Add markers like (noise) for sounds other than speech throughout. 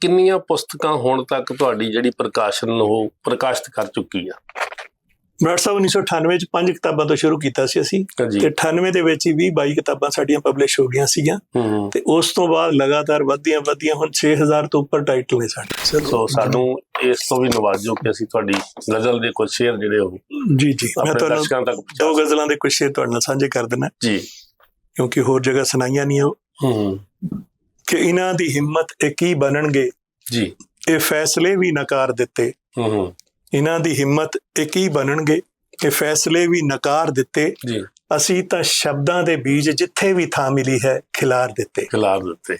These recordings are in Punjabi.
ਕਿੰਨੀਆਂ ਪੁਸਤਕਾਂ ਹੁਣ ਤੱਕ ਤੁਹਾਡੀ ਜਿਹੜੀ ਪ੍ਰਕਾਸ਼ਨ ਉਹ ਪ੍ਰਕਾਸ਼ਿਤ ਕਰ ਚੁੱਕੀ ਆ? ਬਰਾੜ ਸਾਹਿਬ 1998 ਚ ਪੰਜ ਕਿਤਾਬਾਂ ਤੋਂ ਸ਼ੁਰੂ ਕੀਤਾ ਸੀ ਅਸੀਂ ਤੇ 98 ਦੇ ਵਿੱਚ ਹੀ 20 22 ਕਿਤਾਬਾਂ ਸਾਡੀਆਂ ਪਬਲਿਸ਼ ਹੋ ਗਈਆਂ ਸੀਗੀਆਂ। ਹੂੰ ਤੇ ਉਸ ਤੋਂ ਬਾਅਦ ਲਗਾਤਾਰ ਵਧਦੀਆਂ ਵਧਦੀਆਂ ਹੁਣ 6000 ਤੋਂ ਉੱਪਰ ਟਾਈਟਲ ਨੇ ਸਾਡੇ। ਸੋ ਸਾਨੂੰ ਇਸ ਤੋਂ ਵੀ ਨਵਾਜੋ ਕਿ ਅਸੀਂ ਤੁਹਾਡੀ ਗਜ਼ਲ ਦੇ ਕੁਝ ਸ਼ੇਰ ਜਿਹੜੇ ਉਹ ਜੀ ਜੀ। ਮੈਂ ਤੁਹਾਨੂੰ ਦੋ ਗਜ਼ਲਾਂ ਦੇ ਕੁਝ ਸ਼ੇਰ ਤੁਹਾਡੇ ਨਾਲ ਸਾਂਝੇ ਕਰ ਦਿੰਦਾ। ਜੀ। ਕਿਉਂਕਿ ਹੋਰ ਜਗ੍ਹਾ ਸੁਣਾਈਆਂ ਨਹੀਂ ਉਹ ਹੂੰ। ਕਿ ਇਹਨਾਂ ਦੀ ਹਿੰਮਤ ਇੱਕ ਹੀ ਬਣਨਗੇ? ਜੀ। ਇਹ ਫੈਸਲੇ ਵੀ ਨਕਾਰ ਦਿੱਤੇ। ਹੂੰ ਹੂੰ। ਇਹਨਾਂ ਦੀ ਹਿੰਮਤ ਇੱਕ ਹੀ ਬਣਨਗੇ? ਕਿ ਫੈਸਲੇ ਵੀ ਨਕਾਰ ਦਿੱਤੇ। ਜੀ। ਅਸੀਂ ਤਾਂ ਸ਼ਬਦਾਂ ਦੇ ਬੀਜ ਜਿੱਥੇ ਵੀ ਥਾਂ ਮਿਲੀ ਹੈ ਖਿਲਾਰ ਦਿੱਤੇ। ਖਿਲਾਫ ਦਿੱਤੇ।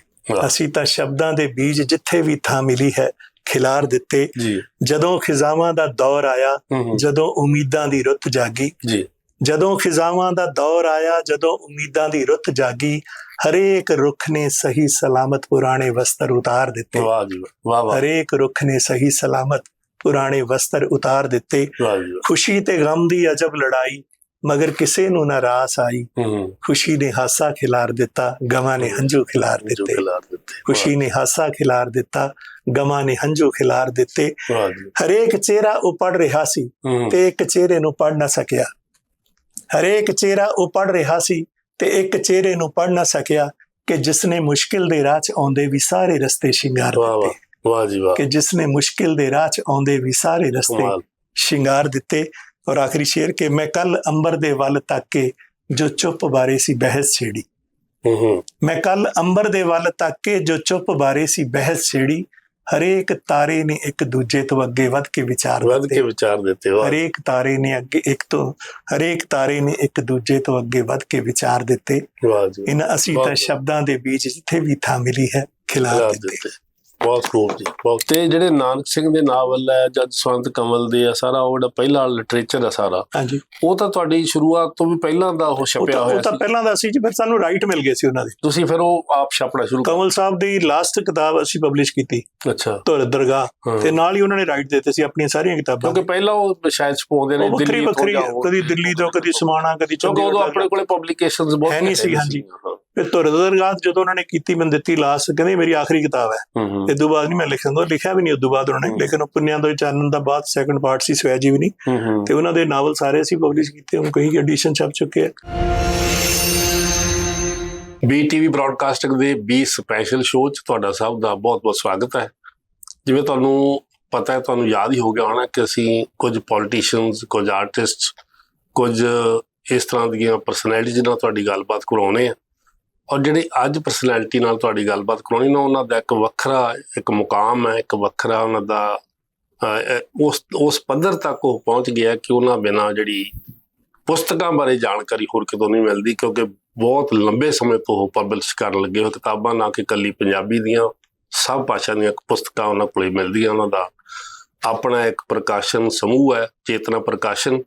ਅਸੀਂ ਤਾਂ ਸ਼ਬਦਾਂ ਦੇ ਬੀਜ ਜਿੱਥੇ ਵੀ ਥਾਂ ਮਿਲੀ ਹੈ ਖਿਲਾਰ ਦਿੱਤੇ। ਜੀ। ਜਦੋਂ ਖਿਜ਼ਾਵਾਂ ਦਾ ਦੌਰ ਆਇਆ ਜਦੋਂ ਉਮੀਦਾਂ ਦੀ ਰੁੱਤ ਜਾਗੀ ਜੀ। ਜਦੋਂ ਖਿਜ਼ਾਵਾਂ ਦਾ ਦੌਰ ਆਇਆ ਜਦੋਂ ਉਮੀਦਾਂ ਦੀ ਰੁੱਤ ਜਾਗੀ ਹਰੇਕ ਰੁੱਖ ਨੇ ਸਹੀ ਸਲਾਮਤ ਪੁਰਾਣੇ ਵਸਤਰ ਉਤਾਰ ਦਿੱਤੇ। ਵਾਹ ਜੀ ਵਾਹ, ਵਾਹ ਹਰੇਕ ਰੁੱਖ ਨੇ ਸਹੀ ਸਲਾਮਤ ਪੁਰਾਣੇ ਵਸਤਰ ਉਤਾਰ ਦਿੱਤੇ। ਵਾਹ ਜੀ ਵਾਹ। ਖੁਸ਼ੀ ਤੇ ਗਮ ਦੀ ਅਜਬ ਲੜਾਈ ਮਗਰ ਕਿਸੇ ਨੂੰ ਨਾ ਰਾਸ ਆਈ ਖੁਸ਼ੀ ਨੇ ਹਾਸਾ ਖਿਲਾਰ ਦਿੱਤਾ ਗਮਾਂ ਨੇ ਹੰਝੂ ਖਿਲਾਰ ਦਿੱਤੇ। ਖੁਸ਼ੀ ਨੇ ਹਾਸਾ ਖਿਲਾਰ ਦਿੱਤਾ ਗਮਾਂ ਨੇ ਹੰਝੂ ਖਿਲਾਰ ਦਿੱਤੇ। ਹਰੇਕ ਚਿਹਰਾ ਉਹ ਪੜ ਰਿਹਾ ਸੀ ਤੇ ਇੱਕ ਚਿਹਰੇ ਨੂੰ ਪੜ ਨਾ ਸਕਿਆ। ਹਰੇਕ ਚਿਹਰਾ ਉਹ ਪੜ ਰਿਹਾ ਸੀ ਤੇ ਇੱਕ ਚਿਹਰੇ ਨੂੰ ਪੜ ਨਾ ਸਕਿਆ ਕਿ ਜਿਸ ਨੇ ਮੁਸ਼ਕਿਲ ਦੇ ਰਾਹ 'ਚ ਆਉਂਦੇ ਵੀ ਸਾਰੇ ਰਸਤੇ ਸ਼ਿੰਗਾਰ ਵਾਹ ਵਾਹ ਦਿੱਤੇ। ਵਾਹ ਜੀ ਵਾਹ। ਕਿ ਜਿਸ ਨੇ ਮੁਸ਼ਕਿਲ ਦੇ ਰਾਹ 'ਚ ਆਉਂਦੇ ਵੀ ਸਾਰੇ ਰਸਤੇ ਸ਼ਿੰਗਾਰ ਦਿੱਤੇ। ਔਰ ਆਖਰੀ ਸ਼ੇਰ ਕਿ ਮੈਂ ਕੱਲ ਅੰਬਰ ਦੇ ਵੱਲ ਤੱਕ ਕੇ ਜੋ ਚੁੱਪ ਬਾਰੇ ਸੀ ਬਹਿਸ ਛੇੜੀ। ਹੂੰ ਹੂੰ। ਮੈਂ ਕੱਲ ਅੰਬਰ ਦੇ ਵੱਲ ਤੱਕ ਕੇ ਜੋ ਚੁੱਪ ਬਾਰੇ ਸੀ ਬਹਿਸ ਛੇੜੀ। ਹਰੇਕ ਤਾਰੇ ਨੇ ਇੱਕ ਦੂਜੇ ਤੋਂ ਅੱਗੇ ਵੱਧ ਕੇ ਵਿਚਾਰ ਵੱਧ ਕੇ ਦਿੱਤੇ ਵਿਚਾਰ ਦਿੱਤੇ ਵਾਹ। ਹਰੇਕ ਤਾਰੇ ਨੇ ਅੱਗੇ ਇੱਕ ਤੋਂ ਹਰੇਕ ਤਾਰੇ ਨੇ ਇੱਕ ਦੂਜੇ ਤੋਂ ਅੱਗੇ ਵੱਧ ਕੇ ਵਿਚਾਰ ਦਿੱਤੇ। ਵਾਹ ਜੀ ਇਹਨਾਂ ਅਸੀਂ ਤਾਂ ਸ਼ਬਦਾਂ ਦੇ ਵਿੱਚ ਜਿੱਥੇ ਵੀ ਥਾਂ ਮਿਲੀ ਹੈ ਖਿਲਾਫ ਦਿੱਤੇ। ਦਿੱਤੇ। ਬਹੁਤ ਖੂਬ ਜੀ ਬਹੁਤ। ਤੇ ਜਿਹੜੇ ਨਾਨਕ ਸਿੰਘ ਦੇ ਨਾਵਲ ਹੈ ਜਦ ਸਵੰਤ ਕਮਲ ਦੇ ਆ ਸਾਰਾ ਉਹ ਜਿਹੜਾ ਪਹਿਲਾ ਲਿਟਰੇਚਰ ਆ ਸਾਰਾ ਹਾਂਜੀ। ਉਹ ਤਾਂ ਤੁਹਾਡੀ ਸ਼ੁਰੂਆਤ ਤੋਂ ਵੀ ਪਹਿਲਾਂ ਦਾ ਉਹ ਛਪਿਆ ਤਾਂ ਹੋਇਆ ਉਹ ਤਾਂ ਸੀ। ਪਹਿਲਾਂ ਦਾ ਸੀ ਜੀ ਫਿਰ ਸਾਨੂੰ ਰਾਈਟ ਮਿਲ ਗਏ ਸੀ ਉਹਨਾਂ ਦੇ। ਤੁਸੀਂ ਫਿਰ ਉਹ ਆਪ ਛਾਪਣਾ ਸ਼ੁਰੂ ਕਮਲ ਸਾਹਿਬ ਦੀ ਲਾਸਟ ਕਿਤਾਬ ਅਸੀਂ ਪਬਲਿਸ਼ ਕੀਤੀ। ਅੱਛਾ। ਧੁਰ ਦਰਗਾਹ। ਹਾਂ। ਤੇ ਨਾਲ ਹੀ ਉਹਨਾਂ ਨੇ ਰਾਈਟ ਦਿੱਤੇ ਸੀ ਆਪਣੀਆਂ ਸਾਰੀਆਂ ਕਿਤਾਬਾਂ। ਕਿਉਂਕਿ ਪਹਿਲਾਂ ਉਹ ਸ਼ਾਇਦ ਛਪਾਉਂਦੇ ਨੇ ਦਿੱਲੀ ਤੋਂ। ਕਦੀ ਦਿੱਲੀ ਤੋਂ ਕਦੀ ਸਮਾਣਾ ਕਦੀ ਚੰਡੀਗੜ੍ਹ ਆਪਣੇ ਕੋਲੇ ਪਬਲਿਕੇਸ਼ਨਸ ਬਹੁਤ ਹੈ ਨਹੀਂ ਸੀ, ਹਾਂਜੀ। ਦਰਗਾਹ ਜਦੋਂ ਉਹਨਾਂ ਨੇ ਕੀਤੀ ਮੈਨੂੰ ਦਿੱਤੀ ਲਾਸਟ ਕਹਿੰਦੇ ਮੇਰੀ ਆਖਰੀ ਕਿਤਾਬ ਹੈ। ਇਸ ਤੋਂ ਬਾਅਦ ਨਹੀਂ ਮੈਂ ਲਿਖਣ ਦੋ ਲਿਖਿਆ ਵੀ ਨਹੀਂ ਉਸ ਤੋਂ ਬਾਅਦ ਉਹਨਾਂ। ਨੇ। ਲੇਕਿਨ ਉਹ ਪੁੰਨਿਆਂ ਤੋਂ ਚਾਨਣ ਦਾ ਬਾਅਦ ਸੈਕੰਡ ਪਾਰਟ ਸੀ ਸਵੈਜੀ ਵੀ ਨਹੀਂ ਹੂੰ ਹੂੰ। ਤੇ ਉਹਨਾਂ ਦੇ ਨਾਵਲ ਸਾਰੇ ਅਸੀਂ ਪਬਲਿਸ਼ ਕੀਤੇ ਹੁਣ ਕਈ ਐਡੀਸ਼ਨ ਛਪ ਚੁੱਕੇ ਆ। ਬੀਟੀਵੀ ਬ੍ਰਾਡਕਾਸਟਿੰਗ ਦੇ 20 ਸਪੈਸ਼ਲ ਸ਼ੋਅ 'ਚ ਤੁਹਾਡਾ ਸਭ ਦਾ ਬਹੁਤ-ਬਹੁਤ ਸਵਾਗਤ ਹੈ। ਜਿਵੇਂ ਤੁਹਾਨੂੰ ਪਤਾ ਹੈ ਤੁਹਾਨੂੰ ਯਾਦ ਹੀ ਹੋ ਗਿਆ ਹੋਣਾ ਕਿ ਅਸੀਂ ਕੁਝ ਪੋਲੀਟੀਸ਼ੀਅਨਸ ਕੁਝ ਆਰਟਿਸਟ ਕੁਝ ਇਸ ਤਰ੍ਹਾਂ ਦੀਆਂ ਪਰਸਨੈਲਿਟੀਜ਼ ਨਾਲ ਤੁਹਾਡੀ ਗੱਲਬਾਤ ਕਰਾਉਣੇ ਆ। ਔਰ ਜਿਹੜੀ ਅੱਜ ਪਰਸਨੈਲਿਟੀ ਨਾਲ ਤੁਹਾਡੀ ਗੱਲਬਾਤ ਕਰਾਉਣੀ ਨਾ, ਉਹਨਾਂ ਦਾ ਇੱਕ ਵੱਖਰਾ ਇੱਕ ਮੁਕਾਮ ਹੈ, ਇੱਕ ਵੱਖਰਾ ਉਹਨਾਂ ਦਾ ਉਸ ਉਸ ਪੱਧਰ ਤੱਕ ਉਹ ਪਹੁੰਚ ਗਿਆ ਕਿ ਉਹਨਾਂ ਬਿਨਾਂ ਜਿਹੜੀ ਪੁਸਤਕਾਂ ਬਾਰੇ ਜਾਣਕਾਰੀ ਹੋਰ ਕਿਤੋਂ ਨਹੀਂ ਮਿਲਦੀ ਕਿਉਂਕਿ ਬਹੁਤ ਲੰਬੇ ਸਮੇਂ ਤੋਂ ਉਹ ਪਬਲਿਸ਼ ਕਰਨ ਲੱਗੇ ਹੋਏ ਕਿਤਾਬਾਂ, ਨਾ ਕਿ ਕੱਲੀ ਪੰਜਾਬੀ ਦੀਆਂ, ਸਭ ਭਾਸ਼ਾ ਦੀਆਂ ਪੁਸਤਕਾਂ ਉਹਨਾਂ ਕੋਲੇ ਮਿਲਦੀਆਂ, ਉਹਨਾਂ ਦਾ ਆਪਣਾ ਇੱਕ ਪ੍ਰਕਾਸ਼ਨ ਸਮੂਹ ਹੈ, ਚੇਤਨਾ ਪ੍ਰਕਾਸ਼ਨ,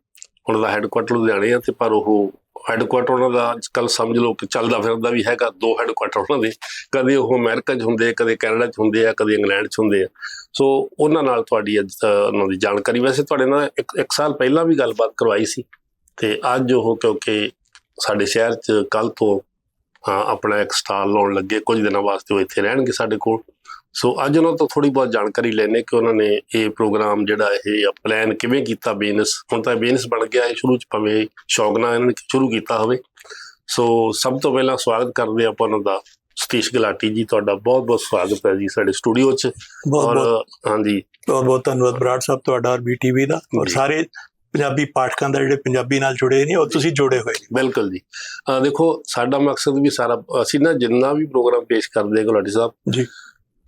ਉਹਨਾਂ ਦਾ ਹੈੱਡਕੁਆਟਰ ਲੁਧਿਆਣੇ ਆ ਤੇ ਪਰ ਉਹ ਹੈੱਡਕੁਆਟਰ ਉਹਨਾਂ ਦਾ ਅੱਜ ਕੱਲ ਸਮਝ ਲਓ ਕਿ ਚੱਲਦਾ ਫਿਰਦਾ ਵੀ ਹੈਗਾ, ਦੋ ਹੈੱਡਕੁਆਟਰ ਉਹਨਾਂ ਦੇ। ਕਦੇ ਉਹ ਅਮਰੀਕਾ 'ਚ ਹੁੰਦੇ ਆ, ਕਦੇ ਕੈਨੇਡਾ 'ਚ ਹੁੰਦੇ ਆ, ਕਦੇ ਇੰਗਲੈਂਡ 'ਚ ਹੁੰਦੇ ਆ। ਸੋ ਉਹਨਾਂ ਨਾਲ ਤੁਹਾਡੀ ਅੱਜ ਉਹਨਾਂ ਦੀ ਜਾਣਕਾਰੀ। ਵੈਸੇ ਤੁਹਾਡੇ ਨਾਲ ਇੱਕ ਇੱਕ ਸਾਲ ਪਹਿਲਾਂ ਵੀ ਗੱਲਬਾਤ ਕਰਵਾਈ ਸੀ ਤੇ ਅੱਜ ਉਹ ਕਿਉਂਕਿ ਸਾਡੇ ਸ਼ਹਿਰ 'ਚ ਕੱਲ ਤੋਂ ਆਪਣਾ ਇੱਕ ਸਟਾਲ ਲਾਉਣ ਲੱਗੇ। ਕੁਝ ਦਿਨਾਂ ਵਾਸਤੇ ਉਹ ਇੱਥੇ ਰਹਿਣਗੇ ਸਾਡੇ ਕੋਲ। ਸੋ ਅੱਜ ਉਹਨਾਂ ਤੋਂ ਥੋੜੀ ਬਹੁਤ ਜਾਣਕਾਰੀ ਲੈਣੇ ਕਿ ਉਹਨਾਂ ਨੇ ਇਹ ਪ੍ਰੋਗਰਾਮ ਜਿਹੜਾ ਇਹ ਪਲਾਨ ਕਿਵੇਂ ਕੀਤਾ ਬਿਜ਼ਨਸ ਹੁਣ ਤਾਂ ਬਿਜ਼ਨਸ ਬਣ ਗਿਆ ਹੈ ਸ਼ੁਰੂ 'ਚ ਭਾਵੇਂ ਸ਼ੌਕ ਨਾਲ ਇਹਨਾਂ ਨੇ ਸ਼ੁਰੂ ਕੀਤਾ ਹੋਵੇ। ਸੋ ਸਭ ਤੋਂ ਪਹਿਲਾਂ ਸਵਾਗਤ ਕਰਦੇ ਆਪਾਂ ਉਹਨਾਂ ਦਾ। ਸਤੀਸ਼ ਗਲਾਟੀ ਜੀ ਤੁਹਾਡਾ ਬਹੁਤ ਬਹੁਤ ਸਵਾਗਤ ਹੈ ਜੀ ਸਾਡੇ ਸਟੂਡੀਓ 'ਚ। ਔਰ ਹਾਂਜੀ। ਬਹੁਤ ਬਹੁਤ ਧੰਨਵਾਦ ਬਰਾੜ ਸਾਹਿਬ ਤੁਹਾਡਾ ਔਰ ਬੀਟੀਵੀ ਦਾ। ਔਰ। ਸਾਰੇ ਪੰਜਾਬੀ ਪਾਠਕਾਂ ਦਾ ਜਿਹੜੇ ਪੰਜਾਬੀ ਨਾਲ ਜੁੜੇ ਨੇ ਉਹ ਤੁਸੀਂ ਜੋੜੇ ਹੋਏ ਨੇ। ਬਿਲਕੁਲ ਜੀ। ਦੇਖੋ ਸਾਡਾ ਮਕਸਦ ਵੀ ਸਾਰਾ ਅਸੀਂ ਨਾ ਜਿੰਨਾ ਵੀ ਪ੍ਰੋਗਰਾਮ ਪੇਸ਼ ਕਰਦੇ ਹਾਂ ਗੁਲਾਟੀ ਸਾਹਿਬ ਜੀ।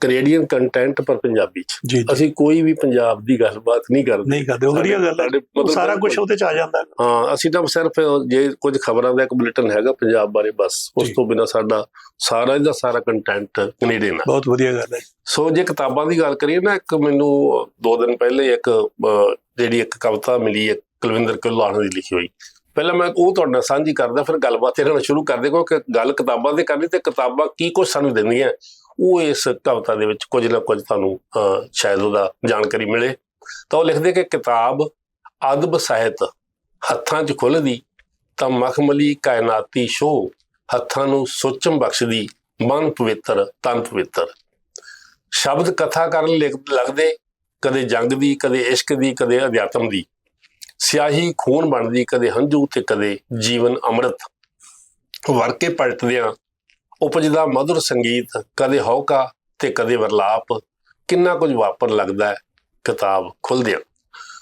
ਕੈਨੇਡੀਅਨ ਕੰਟੈਂਟ ਪਰ ਪੰਜਾਬੀ ਚ। ਅਸੀਂ ਕੋਈ ਵੀ ਪੰਜਾਬ ਦੀ ਗੱਲਬਾਤ ਨਹੀਂ ਕਰਦੇ। ਨਹੀਂ ਕਰਦੇ ਉਹ ਵਧੀਆ ਗੱਲ ਹੈ। ਸਾਰਾ ਕੁਝ ਉਹਦੇ ਚ ਆ ਜਾਂਦਾ ਹੈ। ਅਸੀਂ ਤਾਂ ਸਿਰਫ ਜੇ ਕੁਝ ਖਬਰਾਂ ਦਾ ਇੱਕ ਬੁਲੇਟਿਨ ਹੈਗਾ ਪੰਜਾਬ ਬਾਰੇ ਬਸ। ਉਸ। ਤੋਂ ਬਿਨਾ ਸਾਡਾ ਸਾਰਾ ਦਾ ਸਾਰਾ ਕੰਟੈਂਟ ਕੈਨੇਡੀਅਨ ਹੈ। ਬਹੁਤ ਵਧੀਆ ਗੱਲ ਹੈ। ਸੋ ਜੇ ਕਿਤਾਬਾਂ ਦੀ ਗੱਲ ਕਰੀਏ ਨਾ ਇੱਕ ਮੈਨੂੰ ਦੋ ਦਿਨ ਪਹਿਲੇ ਇੱਕ ਜਿਹੜੀ ਇੱਕ ਕਵਿਤਾ ਮਿਲੀ ਹੈ ਕੁਲਵਿੰਦਰ ਕੁਲਾਣ ਦੀ ਲਿਖੀ ਹੋਈ। ਪਹਿਲਾਂ ਮੈਂ ਉਹ ਤੁਹਾਡੇ ਨਾਲ ਸਾਂਝੀ ਕਰਦਾ ਫਿਰ ਗੱਲਬਾਤ ਇਹਨਾਂ ਨਾਲ ਸ਼ੁਰੂ ਕਰਦੇ ਕਿਉਂਕਿ ਗੱਲ ਕਿਤਾਬਾਂ ਦੀ ਕਰਨੀ ਤੇ ਕਿਤਾਬਾਂ ਕੀ ਕੁਝ ਸਾਨੂੰ ਦਿੰਦੀਆਂ ਉਹ ਇਸ ਕਵਿਤਾ ਦੇ ਵਿੱਚ ਕੁਝ ਨਾ ਕੁਝ ਤੁਹਾਨੂੰ ਅਹ, ਸ਼ਾਇਦ ਉਹਦਾ ਜਾਣਕਾਰੀ ਮਿਲੇ। ਤਾਂ ਉਹ ਲਿਖਦੇ ਕਿ ਕਿਤਾਬ ਅਦਬ ਸਾਹਿਤ ਹੱਥਾਂ 'ਚ ਖੁੱਲਦੀ ਤਾਂ ਮਖਮਲੀ ਕਾਇਨਾਤੀ ਸ਼ੋ ਹੱਥਾਂ ਨੂੰ ਸੋਚਮ ਬਖਸ਼ਦੀ ਮਨ ਪਵਿੱਤਰ ਤਨ ਪਵਿੱਤਰ। ਸ਼ਬਦ ਕਥਾ ਕਰਨ ਲਿਖ- ਲੱਗਦੇ ਕਦੇ ਜੰਗ ਦੀ ਕਦੇ ਇਸ਼ਕ ਦੀ ਕਦੇ ਅਧਿਆਤਮ ਦੀ। ਸਿਆਹੀ ਖੂਨ ਬਣਦੀ ਕਦੇ ਹੰਝੂ ਤੇ ਕਦੇ ਜੀਵਨ ਅੰਮ੍ਰਿਤ। ਵਰਕੇ ਪਲਟਦਿਆਂ ਉਪਜਦਾ ਮధుਰ ਸੰਗੀਤ, ਕਦੇ ਹੌਕਾ ਤੇ ਕਦੇ ਵਰਲਾਪ, ਕਿੰਨਾ ਕੁਝ ਵਾਪਰ ਲੱਗਦਾ ਹੈ, ਕਿਤਾਬ ਖੁੱਲਦਿਆਂ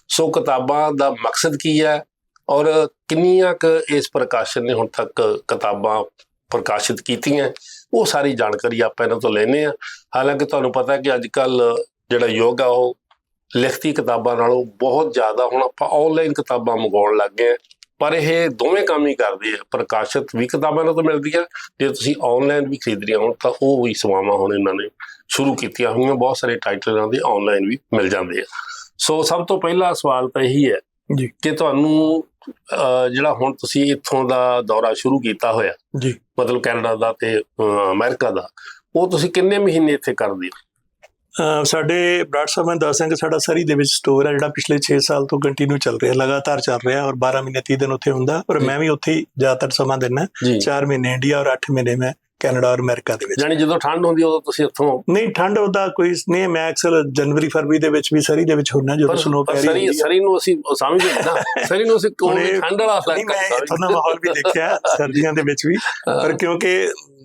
ਸੋ ਕਿਤਾਬਾਂ ਦਾ ਮਕਸਦ ਕੀ ਹੈ ਔਰ ਕਿੰਨੀਆਂ ਕੁ ਇਸ ਪ੍ਰਕਾਸ਼ਨ ਨੇ ਹੁਣ ਤੱਕ ਕਿਤਾਬਾਂ ਪ੍ਰਕਾਸ਼ਿਤ ਕੀਤੀਆਂ, ਉਹ ਸਾਰੀ ਜਾਣਕਾਰੀ ਆਪਾਂ ਇਹਨਾਂ ਤੋਂ ਲੈਨੇ ਆ ਹਾਲਾਂਕਿ ਤੁਹਾਨੂੰ ਪਤਾ ਹੈ ਕਿ ਅੱਜ ਕੱਲ ਜਿਹੜਾ ਯੁੱਗ ਆ, ਉਹ ਲਿਖਤੀ ਕਿਤਾਬਾਂ ਨਾਲੋਂ ਬਹੁਤ ਜ਼ਿਆਦਾ ਹੁਣ ਆਪਾਂ ਆਨਲਾਈਨ ਕਿਤਾਬਾਂ ਮੰਗਵਾਉਣ ਲੱਗ ਗਏ ਪਰ ਇਹ ਦੋਵੇਂ ਕੰਮ ਹੀ ਕਰਦੇ ਆ ਪ੍ਰਕਾਸ਼ਿਤ ਵੀ ਕਿਤਾਬਾਂ ਨਾਲ ਤੋਂ ਮਿਲਦੀਆਂ ਜੇ ਤੁਸੀਂ ਆਨਲਾਈਨ ਵੀ ਖਰੀਦ ਰਹੀਆਂ ਹੁਣ ਤਾਂ ਉਹ ਵੀ ਸੇਵਾਵਾਂ ਹੁਣ ਇਹਨਾਂ ਨੇ ਸ਼ੁਰੂ ਕੀਤੀਆਂ ਹੋਈਆਂ ਬਹੁਤ ਸਾਰੇ ਟਾਈਟਲਾਂ ਦੇ ਆਨਲਾਈਨ ਵੀ ਮਿਲ ਜਾਂਦੇ ਆ। ਸੋ ਸਭ ਤੋਂ ਪਹਿਲਾ ਸਵਾਲ ਤਾਂ ਇਹੀ ਹੈ ਜੀ। ਕਿ ਤੁਹਾਨੂੰ ਜਿਹੜਾ ਹੁਣ ਤੁਸੀਂ ਇੱਥੋਂ ਦਾ ਦੌਰਾ ਸ਼ੁਰੂ ਕੀਤਾ ਹੋਇਆ ਜੀ। ਮਤਲਬ ਕੈਨੇਡਾ ਦਾ ਤੇ ਅਮਰੀਕਾ ਦਾ ਉਹ ਤੁਸੀਂ ਕਿੰਨੇ ਮਹੀਨੇ ਇੱਥੇ ਕਰਦੇ ਹੋ? ਸਾਡੇ ਬਰਾੜ ਸਾਹਿਬ ਮੈਂ ਦੱਸ ਕਿ ਸਾਡਾ ਸਰੀ ਦੇ ਵਿੱਚ ਸਟੋਰ ਹੈ ਜਿਹੜਾ ਪਿਛਲੇ 6 ਸਾਲ ਤੋਂ ਕੰਟੀਨਿਊ ਚੱਲ ਰਿਹਾ ਲਗਾਤਾਰ ਚੱਲ ਰਿਹਾ ਔਰ 12 ਮਹੀਨੇ 30 ਦਿਨ ਉੱਥੇ ਹੁੰਦਾ ਔਰ। ਮੈਂ ਵੀ ਉੱਥੇ ਜ਼ਿਆਦਾਤਰ ਸਮਾਂ ਦਿੰਦਾ ਜੀ। 4 ਮਹੀਨੇ ਇੰਡੀਆ ਔਰ 8 ਮਹੀਨੇ ਮੈਂ ਕੈਨੇਡਾ ਔਰ ਅਮਰੀਕਾ ਦੇ ਵਿੱਚ। ਜਾਨੀ ਜਦੋਂ ਠੰਡ ਹੁੰਦੀ ਉਦੋਂ ਤੁਸੀਂ ਇੱਥੋਂ ਨਹੀਂ ਠੰਡ ਉਹਦਾ ਕੋਈ ਨਹੀਂ ਮੈਂ ਅਕਸਰ ਜਨਵਰੀ ਫਰਵਰੀ ਦੇ ਵਿੱਚ ਵੀ ਸਰੀ ਦੇ ਵਿੱਚ ਹੁੰਨਾ ਜਦੋਂ ਸਨੋ ਪੈ ਰਹੀ ਸਰੀ ਸਰੀ ਨੂੰ ਅਸੀਂ ਸਮਝਦੇ ਨਾ। (laughs) ਸਰੀ ਨੂੰ ਅਸੀਂ ਕੋਈ ਠੰਡ ਵਾਲਾ ਨਹੀਂ ਮੈਂ ਇੱਥੋਂ ਦਾ ਮਾਹੌਲ ਵੀ ਦੇਖਿਆ ਸਰਦੀਆਂ ਦੇ ਵਿੱਚ ਵੀ। ਪਰ ਕਿਉਂਕਿ